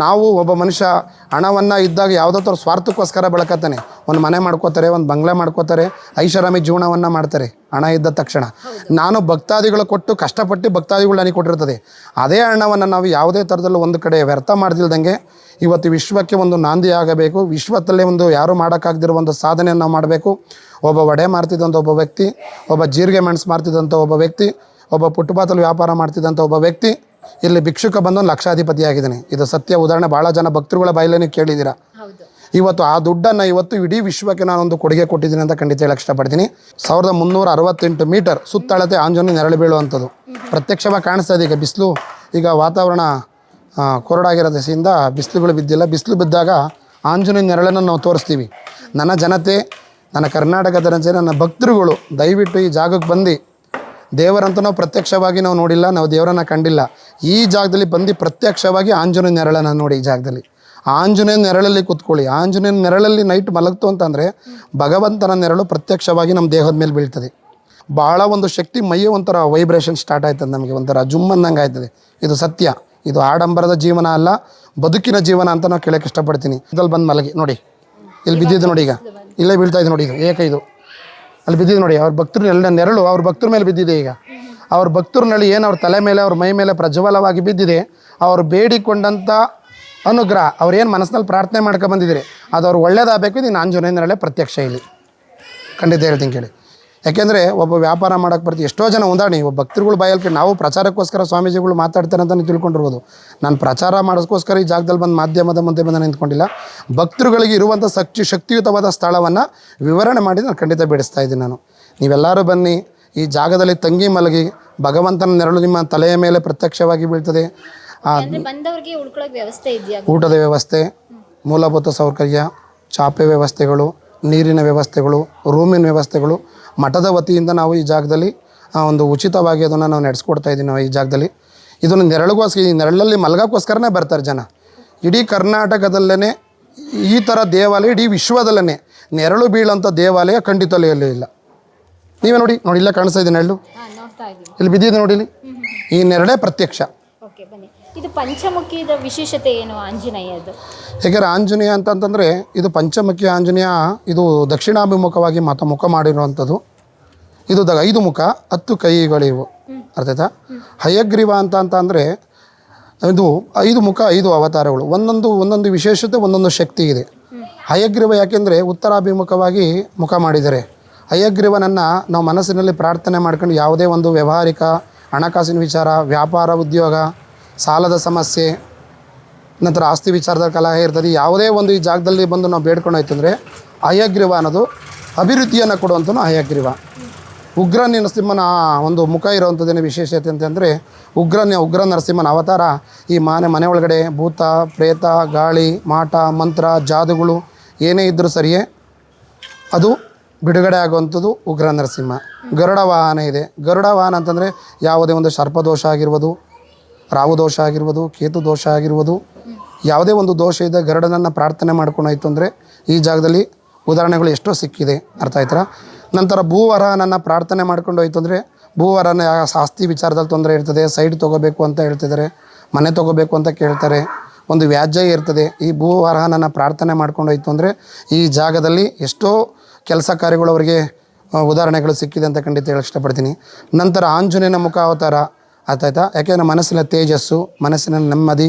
ನಾವು ಒಬ್ಬ ಮನುಷ್ಯ ಹಣವನ್ನು ಇದ್ದಾಗ ಯಾವುದೋ ಥರ ಸ್ವಾರ್ಥಕ್ಕೋಸ್ಕರ ಬಳಕತ್ತಾನೆ. ಒಂದು ಮನೆ ಮಾಡ್ಕೋತಾರೆ, ಒಂದು ಬಂಗ್ಲೆ ಮಾಡ್ಕೋತಾರೆ, ಐಷಾರಾಮಿ ಜೀವನವನ್ನು ಮಾಡ್ತಾರೆ, ಹಣ ಇದ್ದ ತಕ್ಷಣ. ನಾನು ಭಕ್ತಾದಿಗಳು ಕೊಟ್ಟು ಕಷ್ಟಪಟ್ಟು ಭಕ್ತಾದಿಗಳು ನನಗೆ ಕೊಟ್ಟಿರ್ತದೆ. ಅದೇ ಹಣವನ್ನು ನಾವು ಯಾವುದೇ ಥರದಲ್ಲೂ ಒಂದು ಕಡೆ ವ್ಯರ್ಥ ಮಾಡ್ದಿಲ್ದಂಗೆ ಇವತ್ತು ವಿಶ್ವಕ್ಕೆ ಒಂದು ನಾಂದಿ ಆಗಬೇಕು. ವಿಶ್ವದಲ್ಲೇ ಒಂದು ಯಾರು ಮಾಡೋಕ್ಕಾಗದಿರೋ ಒಂದು ಸಾಧನೆಯನ್ನು ಮಾಡಬೇಕು. ಒಬ್ಬ ವಡೆ ಮಾರ್ತಿದ್ದಂಥ ಒಬ್ಬ ವ್ಯಕ್ತಿ ಒಬ್ಬ ಜೀರಿಗೆ ಮೆಣಸು ಮಾರ್ತಿದ್ದಂಥ ಒಬ್ಬ ವ್ಯಕ್ತಿ ಒಬ್ಬ ಪುಟ್ಪಾತಲ್ಲಿ ವ್ಯಾಪಾರ ಮಾಡ್ತಿದ್ದಂಥ ಒಬ್ಬ ವ್ಯಕ್ತಿ ಇಲ್ಲಿ ಭಿಕ್ಷುಕ ಬಂದು ಲಕ್ಷಾಧಿಪತಿ ಆಗಿದ್ದಾನೆ. ಇದು ಸತ್ಯ ಉದಾಹರಣೆ. ಭಾಳ ಜನ ಭಕ್ತರುಗಳ ಬಾಯಲ್ಲೇ ನೀವು ಕೇಳಿದ್ದೀರಾ ಇವತ್ತು ಆ ದುಡ್ಡನ್ನು ಇವತ್ತು ಇಡೀ ವಿಶ್ವಕ್ಕೆ ನಾನೊಂದು ಕೊಡುಗೆ ಕೊಟ್ಟಿದ್ದೀನಿ ಅಂತ ಖಂಡಿತ ಹೇಳಕ್ಕೆ ಇಷ್ಟಪಡ್ತೀನಿ. ಸಾವಿರದ ಮುನ್ನೂರ ಅರವತ್ತೆಂಟು ಮೀಟರ್ ಸುತ್ತಳತೆ ಆಂಜನೇಯ ನೆರಳು ಬೀಳುವಂಥದ್ದು. ಪ್ರತ್ಯಕ್ಷವಾಗಿ ಕಾಣಿಸ್ತಾ ಇದೆ ಈಗ ಬಿಸಿಲು ಈಗ ವಾತಾವರಣ ಕೊರಡಾಗಿರೋ ದೆಸೆಯಿಂದ ಬಿಸಿಲುಗಳು ಬಿದ್ದಿಲ್ಲ. ಬಿಸಿಲು ಬಿದ್ದಾಗ ಆಂಜನೇಯ ನೆರಳನ್ನು ನಾವು ತೋರಿಸ್ತೀವಿ. ನನ್ನ ಜನತೆ, ನನ್ನ ಕರ್ನಾಟಕದ ಜನತೆ, ನನ್ನ ಭಕ್ತರುಗಳು ದಯವಿಟ್ಟು ಈ ಜಾಗಕ್ಕೆ ಬಂದು ದೇವರಂತೂ ನಾವು ಪ್ರತ್ಯಕ್ಷವಾಗಿ ನಾವು ನೋಡಿಲ್ಲ, ನಾವು ದೇವರನ್ನು ಕಂಡಿಲ್ಲ. ಈ ಜಾಗದಲ್ಲಿ ಬಂದು ಪ್ರತ್ಯಕ್ಷವಾಗಿ ಆಂಜನೇಯ ನೆರಳನ್ನು ನೋಡಿ ಈ ಜಾಗದಲ್ಲಿ. ಆಂಜನೇಯ ನೆರಳಲ್ಲಿ ಕೂತ್ಕೊಳ್ಳಿ. ಆಂಜನೇಯ ನೆರಳಲ್ಲಿ ನೈಟ್ ಮಲಗ್ತು ಅಂತಂದರೆ ಭಗವಂತನ ನೆರಳು ಪ್ರತ್ಯಕ್ಷವಾಗಿ ನಮ್ಮ ದೇಹದ ಮೇಲೆ ಬೀಳ್ತದೆ. ಭಾಳ ಒಂದು ಶಕ್ತಿ ಮೈಯ ಒಂಥರ ವೈಬ್ರೇಷನ್ ಸ್ಟಾರ್ಟ್ ಆಯ್ತದೆ ನಮಗೆ, ಒಂಥರ ಜುಮ್ಮನ್ನಂಗೆ ಆಯ್ತದೆ ಇದು ಸತ್ಯ. ಇದು ಆಡಂಬರದ ಜೀವನ ಅಲ್ಲ, ಬದುಕಿನ ಜೀವನ ಅಂತ ನಾವು ಕೇಳಕ್ಕೆ ಇಷ್ಟಪಡ್ತೀನಿ. ಇದ್ರಲ್ಲಿ ಬಂದು ಮಲಗಿ, ನೋಡಿ. ಇಲ್ಲಿ ಬಿದ್ದಿದ್ದು ನೋಡಿ ಈಗ. ಇಲ್ಲೇ ಬೀಳ್ತಾ ಇದೆ ನೋಡಿ ಇದು ಏಕ ಇದು. ಅಲ್ಲಿ ಬಿದ್ದಿದೆ ನೋಡಿ, ಅವ್ರ ಭಕ್ತರು ಎಲ್ಲ ನೆರಳು ಅವ್ರ ಭಕ್ತರ ಮೇಲೆ ಬಿದ್ದಿದೆ ಈಗ. ಅವ್ರ ಭಕ್ತರ ನಳಿ ಏನು ಅವ್ರ ತಲೆ ಮೇಲೆ, ಅವ್ರ ಮೈ ಮೇಲೆ ಪ್ರಜ್ವಲವಾಗಿ ಬಿದ್ದಿದೆ, ಅವ್ರು ಬೇಡಿಕೊಂಡಂಥ ಅನುಗ್ರಹ, ಅವ್ರು ಏನು ಮನಸ್ಸಿನಲ್ಲಿ ಪ್ರಾರ್ಥನೆ ಮಾಡ್ಕೊಂಡು ಬಂದಿದ್ದೀರಿ, ಅದು ಅವ್ರು ಒಳ್ಳೇದಾಗಬೇಕು, ಇದು ಜನ ಪ್ರತ್ಯಕ್ಷ ಇಲ್ಲಿ. ಖಂಡಿತ ಹೇಳ್ತೀನಿ ಕೇಳಿ. ಯಾಕೆಂದರೆ ಒಬ್ಬ ವ್ಯಾಪಾರ ಮಾಡೋಕ್ಕೆ ಬರ್ತೀವಿ ಎಷ್ಟೋ ಜನ ಹೊಂದಾಣಿ. ಒಬ್ಬ ಭಕ್ತರುಗಳು ಬಾಯಲ್ಲಿ ನಾವು ಪ್ರಚಾರಕ್ಕೋಸ್ಕರ ಸ್ವಾಮೀಜಿಗಳು ಮಾತಾಡ್ತಾರೆ ಅಂತ ನೀವು ತಿಳ್ಕೊಂಡಿರ್ಬೋದು. ನಾನು ಪ್ರಚಾರ ಮಾಡೋಕ್ಕೋಸ್ಕರ ಈ ಜಾಗದಲ್ಲಿ ಬಂದು ಮಾಧ್ಯಮದ ಮುಂದೆ ಬಂದು ನಿಂತ್ಕೊಂಡಿಲ್ಲ. ಭಕ್ತರುಗಳಿಗೆ ಇರುವಂಥ ಶಕ್ತಿ ಶಕ್ತಿಯುತವಾದ ಸ್ಥಳವನ್ನು ವಿವರಣೆ ಮಾಡಿ ನಾನು ಖಂಡಿತ ಬಿಡಿಸ್ತಾ ಇದ್ದೀನಿ ನಾನು. ನೀವೆಲ್ಲರೂ ಬನ್ನಿ. ಈ ಜಾಗದಲ್ಲಿ ತಂಗಿ ಮಲಗಿ ಭಗವಂತನ ನೆರಳು ನಿಮ್ಮ ತಲೆಯ ಮೇಲೆ ಪ್ರತ್ಯಕ್ಷವಾಗಿ ಬೀಳ್ತದೆ. ಊಟದ ವ್ಯವಸ್ಥೆ ಮೂಲಭೂತ ಸೌಕರ್ಯ ಚಾಪೆ ವ್ಯವಸ್ಥೆಗಳು ನೀರಿನ ವ್ಯವಸ್ಥೆಗಳು ರೂಮಿನ ವ್ಯವಸ್ಥೆಗಳು ಮಠದ ವತಿಯಿಂದ ನಾವು ಈ ಜಾಗದಲ್ಲಿ ಆ, ಒಂದು ಉಚಿತವಾಗಿ ಅದನ್ನು ನಾವು ನಡೆಸ್ಕೊಡ್ತಾ ಇದ್ದೀವಿ ನಾವು ಈ ಜಾಗದಲ್ಲಿ. ಇದನ್ನು ನೆರಳಿಗೋಸ್ಕರ ಈ ನೆರಳಲ್ಲಿ ಮಲಗೋಕ್ಕೋಸ್ಕರನೇ ಬರ್ತಾರೆ ಜನ. ಇಡೀ ಕರ್ನಾಟಕದಲ್ಲೇ ಈ ಥರ ದೇವಾಲಯ ಇಡೀ ವಿಶ್ವದಲ್ಲೇ ನೆರಳು ಬೀಳೋಂಥ ದೇವಾಲಯ ಖಂಡಿತಲೆಯಲ್ಲಿ ಇಲ್ಲ. ನೀವೇ ನೋಡಿ ನೋಡಿ ಇಲ್ಲ ಕಾಣಿಸ್ತಾ ಇದೆ ನೆರಳು. ಇಲ್ಲಿ ಬಿದ್ದಿದೆ ನೋಡಿ ಇಲ್ಲಿ ಈ ನೆರಳೇ ಪ್ರತ್ಯಕ್ಷ. ಓಕೆ ಬನ್ನಿ. ಇದು ಪಂಚಮುಖಿದ ವಿಶೇಷತೆ ಏನು ಆಂಜನೇಯದು ಏಕೆಂದರೆ ಆಂಜನೇಯ ಅಂತಂತಂದರೆ ಇದು ಪಂಚಮುಖಿ ಆಂಜನೇಯ ಇದು ದಕ್ಷಿಣಾಭಿಮುಖವಾಗಿ ಮತ ಮುಖ ಮಾಡಿರುವಂಥದ್ದು. ಇದು ದ ಐದು ಮುಖ ಹತ್ತು ಕೈಗಳಿವು. ಅರ್ಥ ಆಯ್ತಾ? ಹಯಗ್ರೀವ ಅಂತ ಅಂತ ಅಂದರೆ ಇದು ಐದು ಮುಖ ಐದು ಅವತಾರಗಳು. ಒಂದೊಂದು ಒಂದೊಂದು ವಿಶೇಷತೆ ಒಂದೊಂದು ಶಕ್ತಿ ಇದೆ. ಹಯಗ್ರೀವ ಯಾಕೆಂದರೆ ಉತ್ತರಾಭಿಮುಖವಾಗಿ ಮುಖ ಮಾಡಿದ್ದಾರೆ ಹಯಗ್ರೀವನನ್ನು ನಾವು ಮನಸ್ಸಿನಲ್ಲಿ ಪ್ರಾರ್ಥನೆ ಮಾಡ್ಕೊಂಡು ಯಾವುದೇ ಒಂದು ವ್ಯಾವಹಾರಿಕ ಹಣಕಾಸಿನ ವಿಚಾರ ವ್ಯಾಪಾರ ಉದ್ಯೋಗ ಸಾಲದ ಸಮಸ್ಯೆ, ನಂತರ ಆಸ್ತಿ ವಿಚಾರದ ಕಲಹ ಇರ್ತದೆ. ಯಾವುದೇ ಒಂದು ಈ ಜಾಗದಲ್ಲಿ ಬಂದು ನಾವು ಬೇಡ್ಕೊಂಡು ಹೋಯ್ತಂದರೆ ಹಯಗ್ರೀವ ಅನ್ನೋದು ಅಭಿವೃದ್ಧಿಯನ್ನು ಕೊಡುವಂಥ ಹಯಗ್ರೀವ ಉಗ್ರ ನರಸಿಂಹನ ಒಂದು ಮುಖ ಇರುವಂಥದ್ದೇನು ವಿಶೇಷತೆ ಅಂತಂದರೆ ಉಗ್ರನ ಉಗ್ರ ನರಸಿಂಹನ ಅವತಾರ. ಈ ಮನೆ ಮನೆ ಒಳಗಡೆ ಭೂತ, ಪ್ರೇತ, ಗಾಳಿ, ಮಾಟ, ಮಂತ್ರ, ಜಾದುಗಳು ಏನೇ ಇದ್ದರೂ ಸರಿಯೇ ಅದು ಬಿಡುಗಡೆ ಆಗುವಂಥದ್ದು ಉಗ್ರ ನರಸಿಂಹ. ಗರುಡ ವಾಹನ ಇದೆ. ಗರುಡ ವಾಹನ ಅಂತಂದರೆ ಯಾವುದೇ ಒಂದು ಸರ್ಪದೋಷ ಆಗಿರ್ಬೋದು ರಾಹು ದೋಷ ಆಗಿರ್ಬೋದು, ಕೇತು ದೋಷ ಆಗಿರ್ಬೋದು, ಯಾವುದೇ ಒಂದು ದೋಷ ಇದೆ ಗರಡನನ್ನು ಪ್ರಾರ್ಥನೆ ಮಾಡ್ಕೊಂಡಾಯ್ತು ಅಂದರೆ ಈ ಜಾಗದಲ್ಲಿ ಉದಾಹರಣೆಗಳು ಎಷ್ಟೋ ಸಿಕ್ಕಿದೆ. ಅರ್ಥ ಆಯ್ತಾ? ನಂತರ ಭೂವರಹನನ್ನು ಪ್ರಾರ್ಥನೆ ಮಾಡ್ಕೊಂಡು ಹೋಯ್ತು ಅಂದರೆ ಭೂವರನ ಆಸ್ತಿ ವಿಚಾರದಲ್ಲಿ ತೊಂದರೆ ಇರ್ತದೆ, ಸೈಡ್ ತೊಗೋಬೇಕು ಅಂತ ಹೇಳ್ತಿದ್ದಾರೆ, ಮನೆ ತೊಗೋಬೇಕು ಅಂತ ಕೇಳ್ತಾರೆ, ಒಂದು ವ್ಯಾಜ್ಯ ಇರ್ತದೆ. ಈ ಭೂವರಹನನ್ನು ಪ್ರಾರ್ಥನೆ ಮಾಡ್ಕೊಂಡು ಹೋಯ್ತು ಅಂದರೆ ಈ ಜಾಗದಲ್ಲಿ ಎಷ್ಟೋ ಕೆಲಸ ಕಾರ್ಯಗಳು ಅವರಿಗೆ ಉದಾಹರಣೆಗಳು ಸಿಕ್ಕಿದೆ ಅಂತ ಖಂಡಿತ ಹೇಳಕ್ಕೆ ಇಷ್ಟಪಡ್ತೀನಿ. ನಂತರ ಆಂಜನೇಯನ ಮುಖ ಅವತಾರ ಆಯ್ತಾಯ್ತಾ? ಯಾಕೆಂದರೆ ಮನಸ್ಸಿನ ತೇಜಸ್ಸು ಮನಸ್ಸಿನ ನೆಮ್ಮದಿ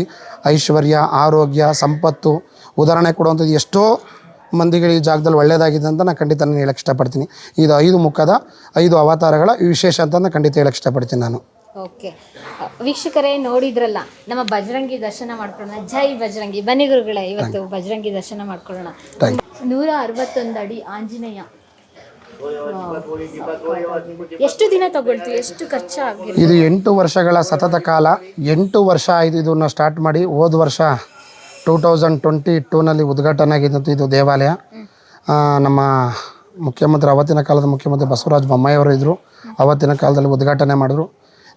ಐಶ್ವರ್ಯ ಆರೋಗ್ಯ ಸಂಪತ್ತು ಉದಾಹರಣೆ ಕೊಡುವಂಥದ್ದು ಎಷ್ಟೋ ಮಂದಿಗಳು ಈ ಜಾಗದಲ್ಲಿ ಒಳ್ಳೆಯದಾಗಿದೆ ಅಂತ ನಾನು ಖಂಡಿತ ನಾನು ಹೇಳಕ್ಕೆ ಇಷ್ಟಪಡ್ತೀನಿ. ಇದು ಐದು ಮುಖದ ಐದು ಅವತಾರಗಳ ವಿಶೇಷ ಅಂತ ನಾನು ಖಂಡಿತ ಹೇಳಕ್ಕೆ ಇಷ್ಟಪಡ್ತೀನಿ ನಾನು. ಓಕೆ. ವೀಕ್ಷಕರೇ ನೋಡಿದ್ರಲ್ಲ ನಮ್ಮ ಬಜರಂಗಿ ದರ್ಶನ ಮಾಡ್ಕೊಳ್ಳೋಣ. ಜೈ ಬಜರಂಗಿ. ಬನ್ನಿ ಗುರುಗಳೇ ಇವತ್ತು ಬಜರಂಗಿ ದರ್ಶನ ಮಾಡ್ಕೊಳ್ಳೋಣ. ನೂರ ಅರವತ್ತೊಂದು ಅಡಿ ಆಂಜನೇಯ ಎಷ್ಟು ದಿನ ತಗೊಳ್ತು ಎಷ್ಟು ಖರ್ಚಾಗ ಇದು ಎಂಟು ವರ್ಷಗಳ ಸತತ ಕಾಲ. ಎಂಟು ವರ್ಷ ಆಯಿತು ಇದನ್ನು ಸ್ಟಾರ್ಟ್ ಮಾಡಿ. ಹೋದ ವರ್ಷ ಟೂ ತೌಸಂಡ್ ಟ್ವೆಂಟಿ ಟೂನಲ್ಲಿ ಉದ್ಘಾಟನೆ ಆಗಿದ್ದು ಇದು ದೇವಾಲಯ. ನಮ್ಮ ಮುಖ್ಯಮಂತ್ರಿ ಅವತ್ತಿನ ಕಾಲದ ಮುಖ್ಯಮಂತ್ರಿ ಬಸವರಾಜ ಬೊಮ್ಮಾಯಿಯವರು ಇದ್ದರು ಅವತ್ತಿನ ಕಾಲದಲ್ಲಿ ಉದ್ಘಾಟನೆ ಮಾಡಿದ್ರು.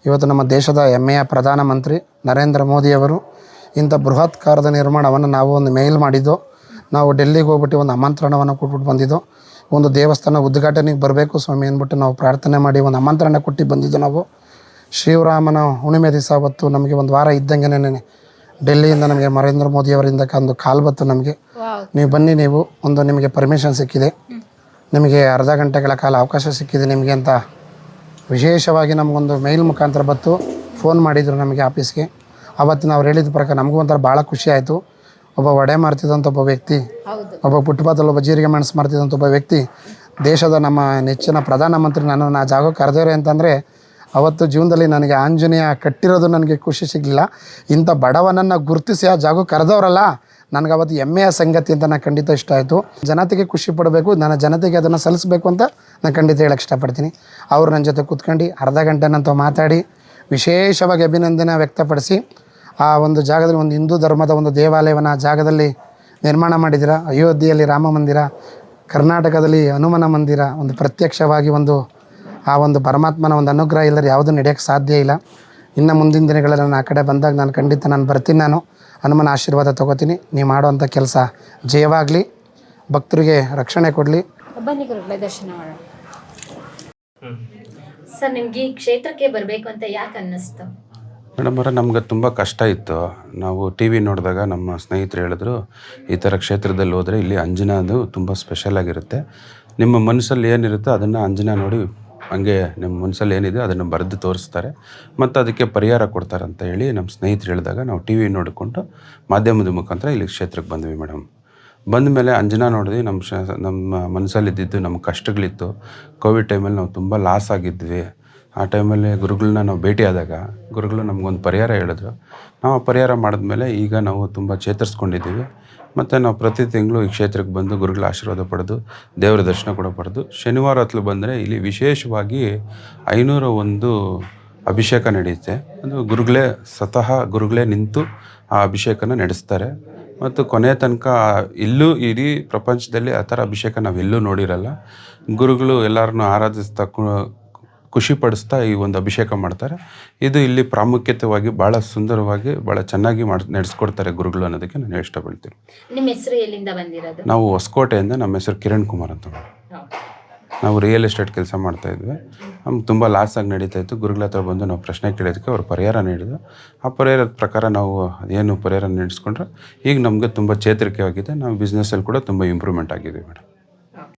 ಇವತ್ತು ನಮ್ಮ ದೇಶದ ಹೆಮ್ಮೆಯ ಪ್ರಧಾನಮಂತ್ರಿ ನರೇಂದ್ರ ಮೋದಿಯವರು ಇಂಥ ಬೃಹತ್ ಕಾರದ ನಿರ್ಮಾಣವನ್ನು ನಾವು ಒಂದು ಮೇಲ್ ಮಾಡಿದ್ದು. ನಾವು ಡೆಲ್ಲಿಗೆ ಹೋಗ್ಬಿಟ್ಟು ಒಂದು ಆಮಂತ್ರಣವನ್ನು ಕೊಟ್ಬಿಟ್ಟು ಬಂದಿದ್ದು. ಒಂದು ದೇವಸ್ಥಾನ ಉದ್ಘಾಟನೆಗೆ ಬರಬೇಕು ಸ್ವಾಮಿ ಅಂದ್ಬಿಟ್ಟು ನಾವು ಪ್ರಾರ್ಥನೆ ಮಾಡಿ ಒಂದು ಆಮಂತ್ರಣ ಕೊಟ್ಟು ಬಂದಿದ್ದು ನಾವು. ಶಿವರಾಮನ ಹುಣ್ಣಿಮೆ ದಿವಸ ಅವತ್ತು ನಮಗೆ ಒಂದು ವಾರ ಇದ್ದಂಗೆನೇ ಡೆಲ್ಲಿಯಿಂದ ನಮಗೆ ನರೇಂದ್ರ ಮೋದಿಯವರಿಂದ ಒಂದು ಕಾಲ್ ಬತ್ತು ನಮಗೆ. ನೀವು ಬನ್ನಿ ನೀವು ಒಂದು ನಿಮಗೆ ಪರ್ಮಿಷನ್ ಸಿಕ್ಕಿದೆ. ನಿಮಗೆ ಅರ್ಧ ಗಂಟೆಗಳ ಕಾಲ ಅವಕಾಶ ಸಿಕ್ಕಿದೆ ನಿಮಗೆ ಅಂತ ವಿಶೇಷವಾಗಿ ನಮಗೊಂದು ಮೇಲ್ ಮುಖಾಂತರ ಬತ್ತು ಫೋನ್ ಮಾಡಿದರು ನಮಗೆ ಆಫೀಸ್ಗೆ ಅವತ್ತು ನಾವು ಹೇಳಿದ ಪ್ರಕಾರ ನಮಗೂ ಒಂಥರ ಭಾಳ ಖುಷಿ ಆಯಿತು. ಒಬ್ಬ ವಡೆ ಮಾಡ್ತಿದ್ದಂಥ ಒಬ್ಬ ವ್ಯಕ್ತಿ ಒಬ್ಬ ಫುಟ್ಪಾತಲ್ಲಿ ಒಬ್ಬ ಜೀರಿಗೆ ಮೆಣಸು ಮಾಡ್ತಿದ್ದಂಥ ಒಬ್ಬ ವ್ಯಕ್ತಿ ದೇಶದ ನಮ್ಮ ನೆಚ್ಚಿನ ಪ್ರಧಾನಮಂತ್ರಿ ನನ್ನನ್ನು ಆ ಜಾಗಕ್ಕೆ ಕರೆದವ್ರೆ ಅಂತಂದರೆ ಅವತ್ತು ಜೀವನದಲ್ಲಿ ನನಗೆ ಆಂಜನೇಯ ಕಟ್ಟಿರೋದು ನನಗೆ ಖುಷಿ ಸಿಗಲಿಲ್ಲ. ಇಂಥ ಬಡವನನ್ನು ಗುರುತಿಸಿ ಆ ಜಾಗಕ್ಕೆ ಕರೆದವರಲ್ಲ ನನಗೆ ಅವತ್ತು ಹೆಮ್ಮೆಯ ಸಂಗತಿ ಅಂತ ನಾನು ಖಂಡಿತ ಇಷ್ಟ ಆಯಿತು. ಜನತೆಗೆ ಖುಷಿ ಪಡಬೇಕು ನನ್ನ ಜನತೆಗೆ ಅದನ್ನು ಸಲ್ಲಿಸಬೇಕು ಅಂತ ನಾನು ಖಂಡಿತ ಹೇಳಕ್ಕೆ ಇಷ್ಟಪಡ್ತೀನಿ. ಅವರು ನನ್ನ ಜೊತೆ ಕೂತ್ಕೊಂಡು ಅರ್ಧ ಗಂಟೆನಂತ ಮಾತಾಡಿ ವಿಶೇಷವಾಗಿ ಅಭಿನಂದನೆ ವ್ಯಕ್ತಪಡಿಸಿ ಆ ಒಂದು ಜಾಗದಲ್ಲಿ ಒಂದು ಹಿಂದೂ ಧರ್ಮದ ಒಂದು ದೇವಾಲಯವನ್ನು ಆ ಜಾಗದಲ್ಲಿ ನಿರ್ಮಾಣ ಮಾಡಿದ್ದೀರ? ಅಯೋಧ್ಯೆಯಲ್ಲಿ ರಾಮ ಮಂದಿರ ಕರ್ನಾಟಕದಲ್ಲಿ ಹನುಮನ ಮಂದಿರ ಒಂದು ಪ್ರತ್ಯಕ್ಷವಾಗಿ ಒಂದು ಆ ಒಂದು ಪರಮಾತ್ಮನ ಒಂದು ಅನುಗ್ರಹ ಇಲ್ಲದ್ರೆ ಯಾವುದೂ ನಡೆಯೋಕ್ಕೆ ಸಾಧ್ಯ ಇಲ್ಲ. ಇನ್ನು ಮುಂದಿನ ದಿನಗಳಲ್ಲಿ ನಾನು ಆ ಕಡೆ ಬಂದಾಗ ನಾನು ಖಂಡಿತ ನಾನು ಬರ್ತೀನಿ ನಾನು. ಹನುಮನ ಆಶೀರ್ವಾದ ತೊಗೋತೀನಿ. ನೀವು ಮಾಡುವಂಥ ಕೆಲಸ ಜಯವಾಗಲಿ. ಭಕ್ತರಿಗೆ ರಕ್ಷಣೆ ಕೊಡಲಿ. ಬನ್ನಿ ಗುರುಗಳೇ ದರ್ಶನ ಮಾಡೋಣ. ಸರ್ ನಿಮ್ಗೆ ಈ ಕ್ಷೇತ್ರಕ್ಕೆ ಬರಬೇಕು ಅಂತ ಯಾಕೆ ಅನ್ನಿಸ್ತು? ಮೇಡಮ್ ಅವರೇ, ನಮ್ಗೆ ತುಂಬ ಕಷ್ಟ ಇತ್ತು. ನಾವು ಟಿ ವಿ ನೋಡಿದಾಗ ನಮ್ಮ ಸ್ನೇಹಿತರು ಹೇಳಿದ್ರು, ಈ ಥರ ಕ್ಷೇತ್ರದಲ್ಲಿ ಹೋದರೆ ಇಲ್ಲಿ ಅಂಜನಾದು ತುಂಬ ಸ್ಪೆಷಲ್ ಆಗಿರುತ್ತೆ. ನಿಮ್ಮ ಮನಸ್ಸಲ್ಲಿ ಏನಿರುತ್ತೋ ಅದನ್ನು ಅಂಜನಾ ನೋಡಿ ಹಂಗೆ ನಿಮ್ಮ ಮನಸ್ಸಲ್ಲಿ ಏನಿದೆ ಅದನ್ನು ಬರೆದು ತೋರಿಸ್ತಾರೆ. ಮತ್ತು ಅದಕ್ಕೆ ಪರಿಹಾರ ಕೊಡ್ತಾರೆ ಅಂತ ಹೇಳಿ ನಮ್ಮ ಸ್ನೇಹಿತರು ಹೇಳಿದಾಗ ನಾವು ಟಿ ವಿ ನೋಡಿಕೊಂಡು ಮಾಧ್ಯಮದ ಮುಖಾಂತರ ಇಲ್ಲಿ ಕ್ಷೇತ್ರಕ್ಕೆ ಬಂದ್ವಿ ಮೇಡಮ್. ಬಂದ ಮೇಲೆ ಅಂಜನಾ ನೋಡಿದ್ವಿ, ನಮ್ಮ ಶ, ನಮ್ಮ ಮನಸ್ಸಲ್ಲಿದ್ದಿದ್ದು ನಮ್ಮ ಕಷ್ಟಗಳಿತ್ತು. ಕೋವಿಡ್ ಟೈಮಲ್ಲಿ ನಾವು ತುಂಬ ಲಾಸ್ ಆಗಿದ್ವಿ. ಆ ಟೈಮಲ್ಲಿ ಗುರುಗಳನ್ನ ನಾವು ಭೇಟಿಯಾದಾಗ ಗುರುಗಳು ನಮಗೊಂದು ಪರಿಹಾರ ಹೇಳಿದ್ರು. ನಾವು ಆ ಪರಿಹಾರ ಮಾಡಿದ್ಮೇಲೆ ಈಗ ನಾವು ತುಂಬ ಚೇತರಿಸ್ಕೊಂಡಿದ್ದೀವಿ. ಮತ್ತು ನಾವು ಪ್ರತಿ ತಿಂಗಳು ಈ ಕ್ಷೇತ್ರಕ್ಕೆ ಬಂದು ಗುರುಗಳ ಆಶೀರ್ವಾದ ಪಡೆದು ದೇವರ ದರ್ಶನ ಕೂಡ ಪಡೆದು ಶನಿವಾರ ಹತ್ತಲು ಬಂದರೆ ಇಲ್ಲಿ ವಿಶೇಷವಾಗಿ ಐನೂರ ಒಂದು ಅಭಿಷೇಕ ನಡೆಯುತ್ತೆ. ಅದು ಗುರುಗಳೇ ಸ್ವತಃ ಗುರುಗಳೇ ನಿಂತು ಆ ಅಭಿಷೇಕನ ನಡೆಸ್ತಾರೆ. ಮತ್ತು ಕೊನೆಯ ತನಕ ಇಲ್ಲೂ ಇಡೀ ಪ್ರಪಂಚದಲ್ಲಿ ಆ ಥರ ಅಭಿಷೇಕ ನಾವೆಲ್ಲೂ ನೋಡಿರಲ್ಲ. ಗುರುಗಳು ಎಲ್ಲರನ್ನು ಆರಾಧಿಸ್ತಾ ಕು- ಖುಷಿ ಪಡಿಸ್ತಾ ಈ ಒಂದು ಅಭಿಷೇಕ ಮಾಡ್ತಾರೆ. ಇದು ಇಲ್ಲಿ ಪ್ರಾಮುಖ್ಯತೆವಾಗಿ ಭಾಳ ಸುಂದರವಾಗಿ ಭಾಳ ಚೆನ್ನಾಗಿ ಮಾಡಿ ನಡೆಸ್ಕೊಡ್ತಾರೆ ಗುರುಗಳು ಅನ್ನೋದಕ್ಕೆ ನಾನು ಇಷ್ಟಪಡ್ತೀನಿ. ನಿಮ್ಮ ಹೆಸರು ಎಲ್ಲಿಂದ ಬಂದಿರೋದು? ನಾವು ಹೊಸಕೋಟೆಯಿಂದ ನಮ್ಮ ಹೆಸರು ಕಿರಣ್ ಕುಮಾರ್ ಅಂತ ನಾವು ರಿಯಲ್ ಎಸ್ಟೇಟ್ ಕೆಲಸ ಮಾಡ್ತಾ ಇದ್ವಿ. ನಮ್ಗೆ ತುಂಬ ಲಾಸ್ ಆಗಿ ನಡೀತಾ ಇತ್ತು. ಗುರುಗಳ ಹತ್ರ ಬಂದು ನಾವು ಪ್ರಶ್ನೆ ಕೇಳಿದಕ್ಕೆ ಅವ್ರು ಪರಿಹಾರ ನೀಡಿದ್ರು. ಆ ಪರಿಹಾರದ ಪ್ರಕಾರ ನಾವು ಏನು ಪರಿಹಾರ ನಡೆಸ್ಕೊಂಡ್ರೆ ಈಗ ನಮಗೆ ತುಂಬ ಚೇತರಿಕೆ ಆಗಿದೆ ನಾವು ಬಿಸ್ನೆಸ್ಸಲ್ಲಿ ಕೂಡ ತುಂಬ ಇಂಪ್ರೂವ್ಮೆಂಟ್ ಆಗಿದೆ ಮೇಡಮ್.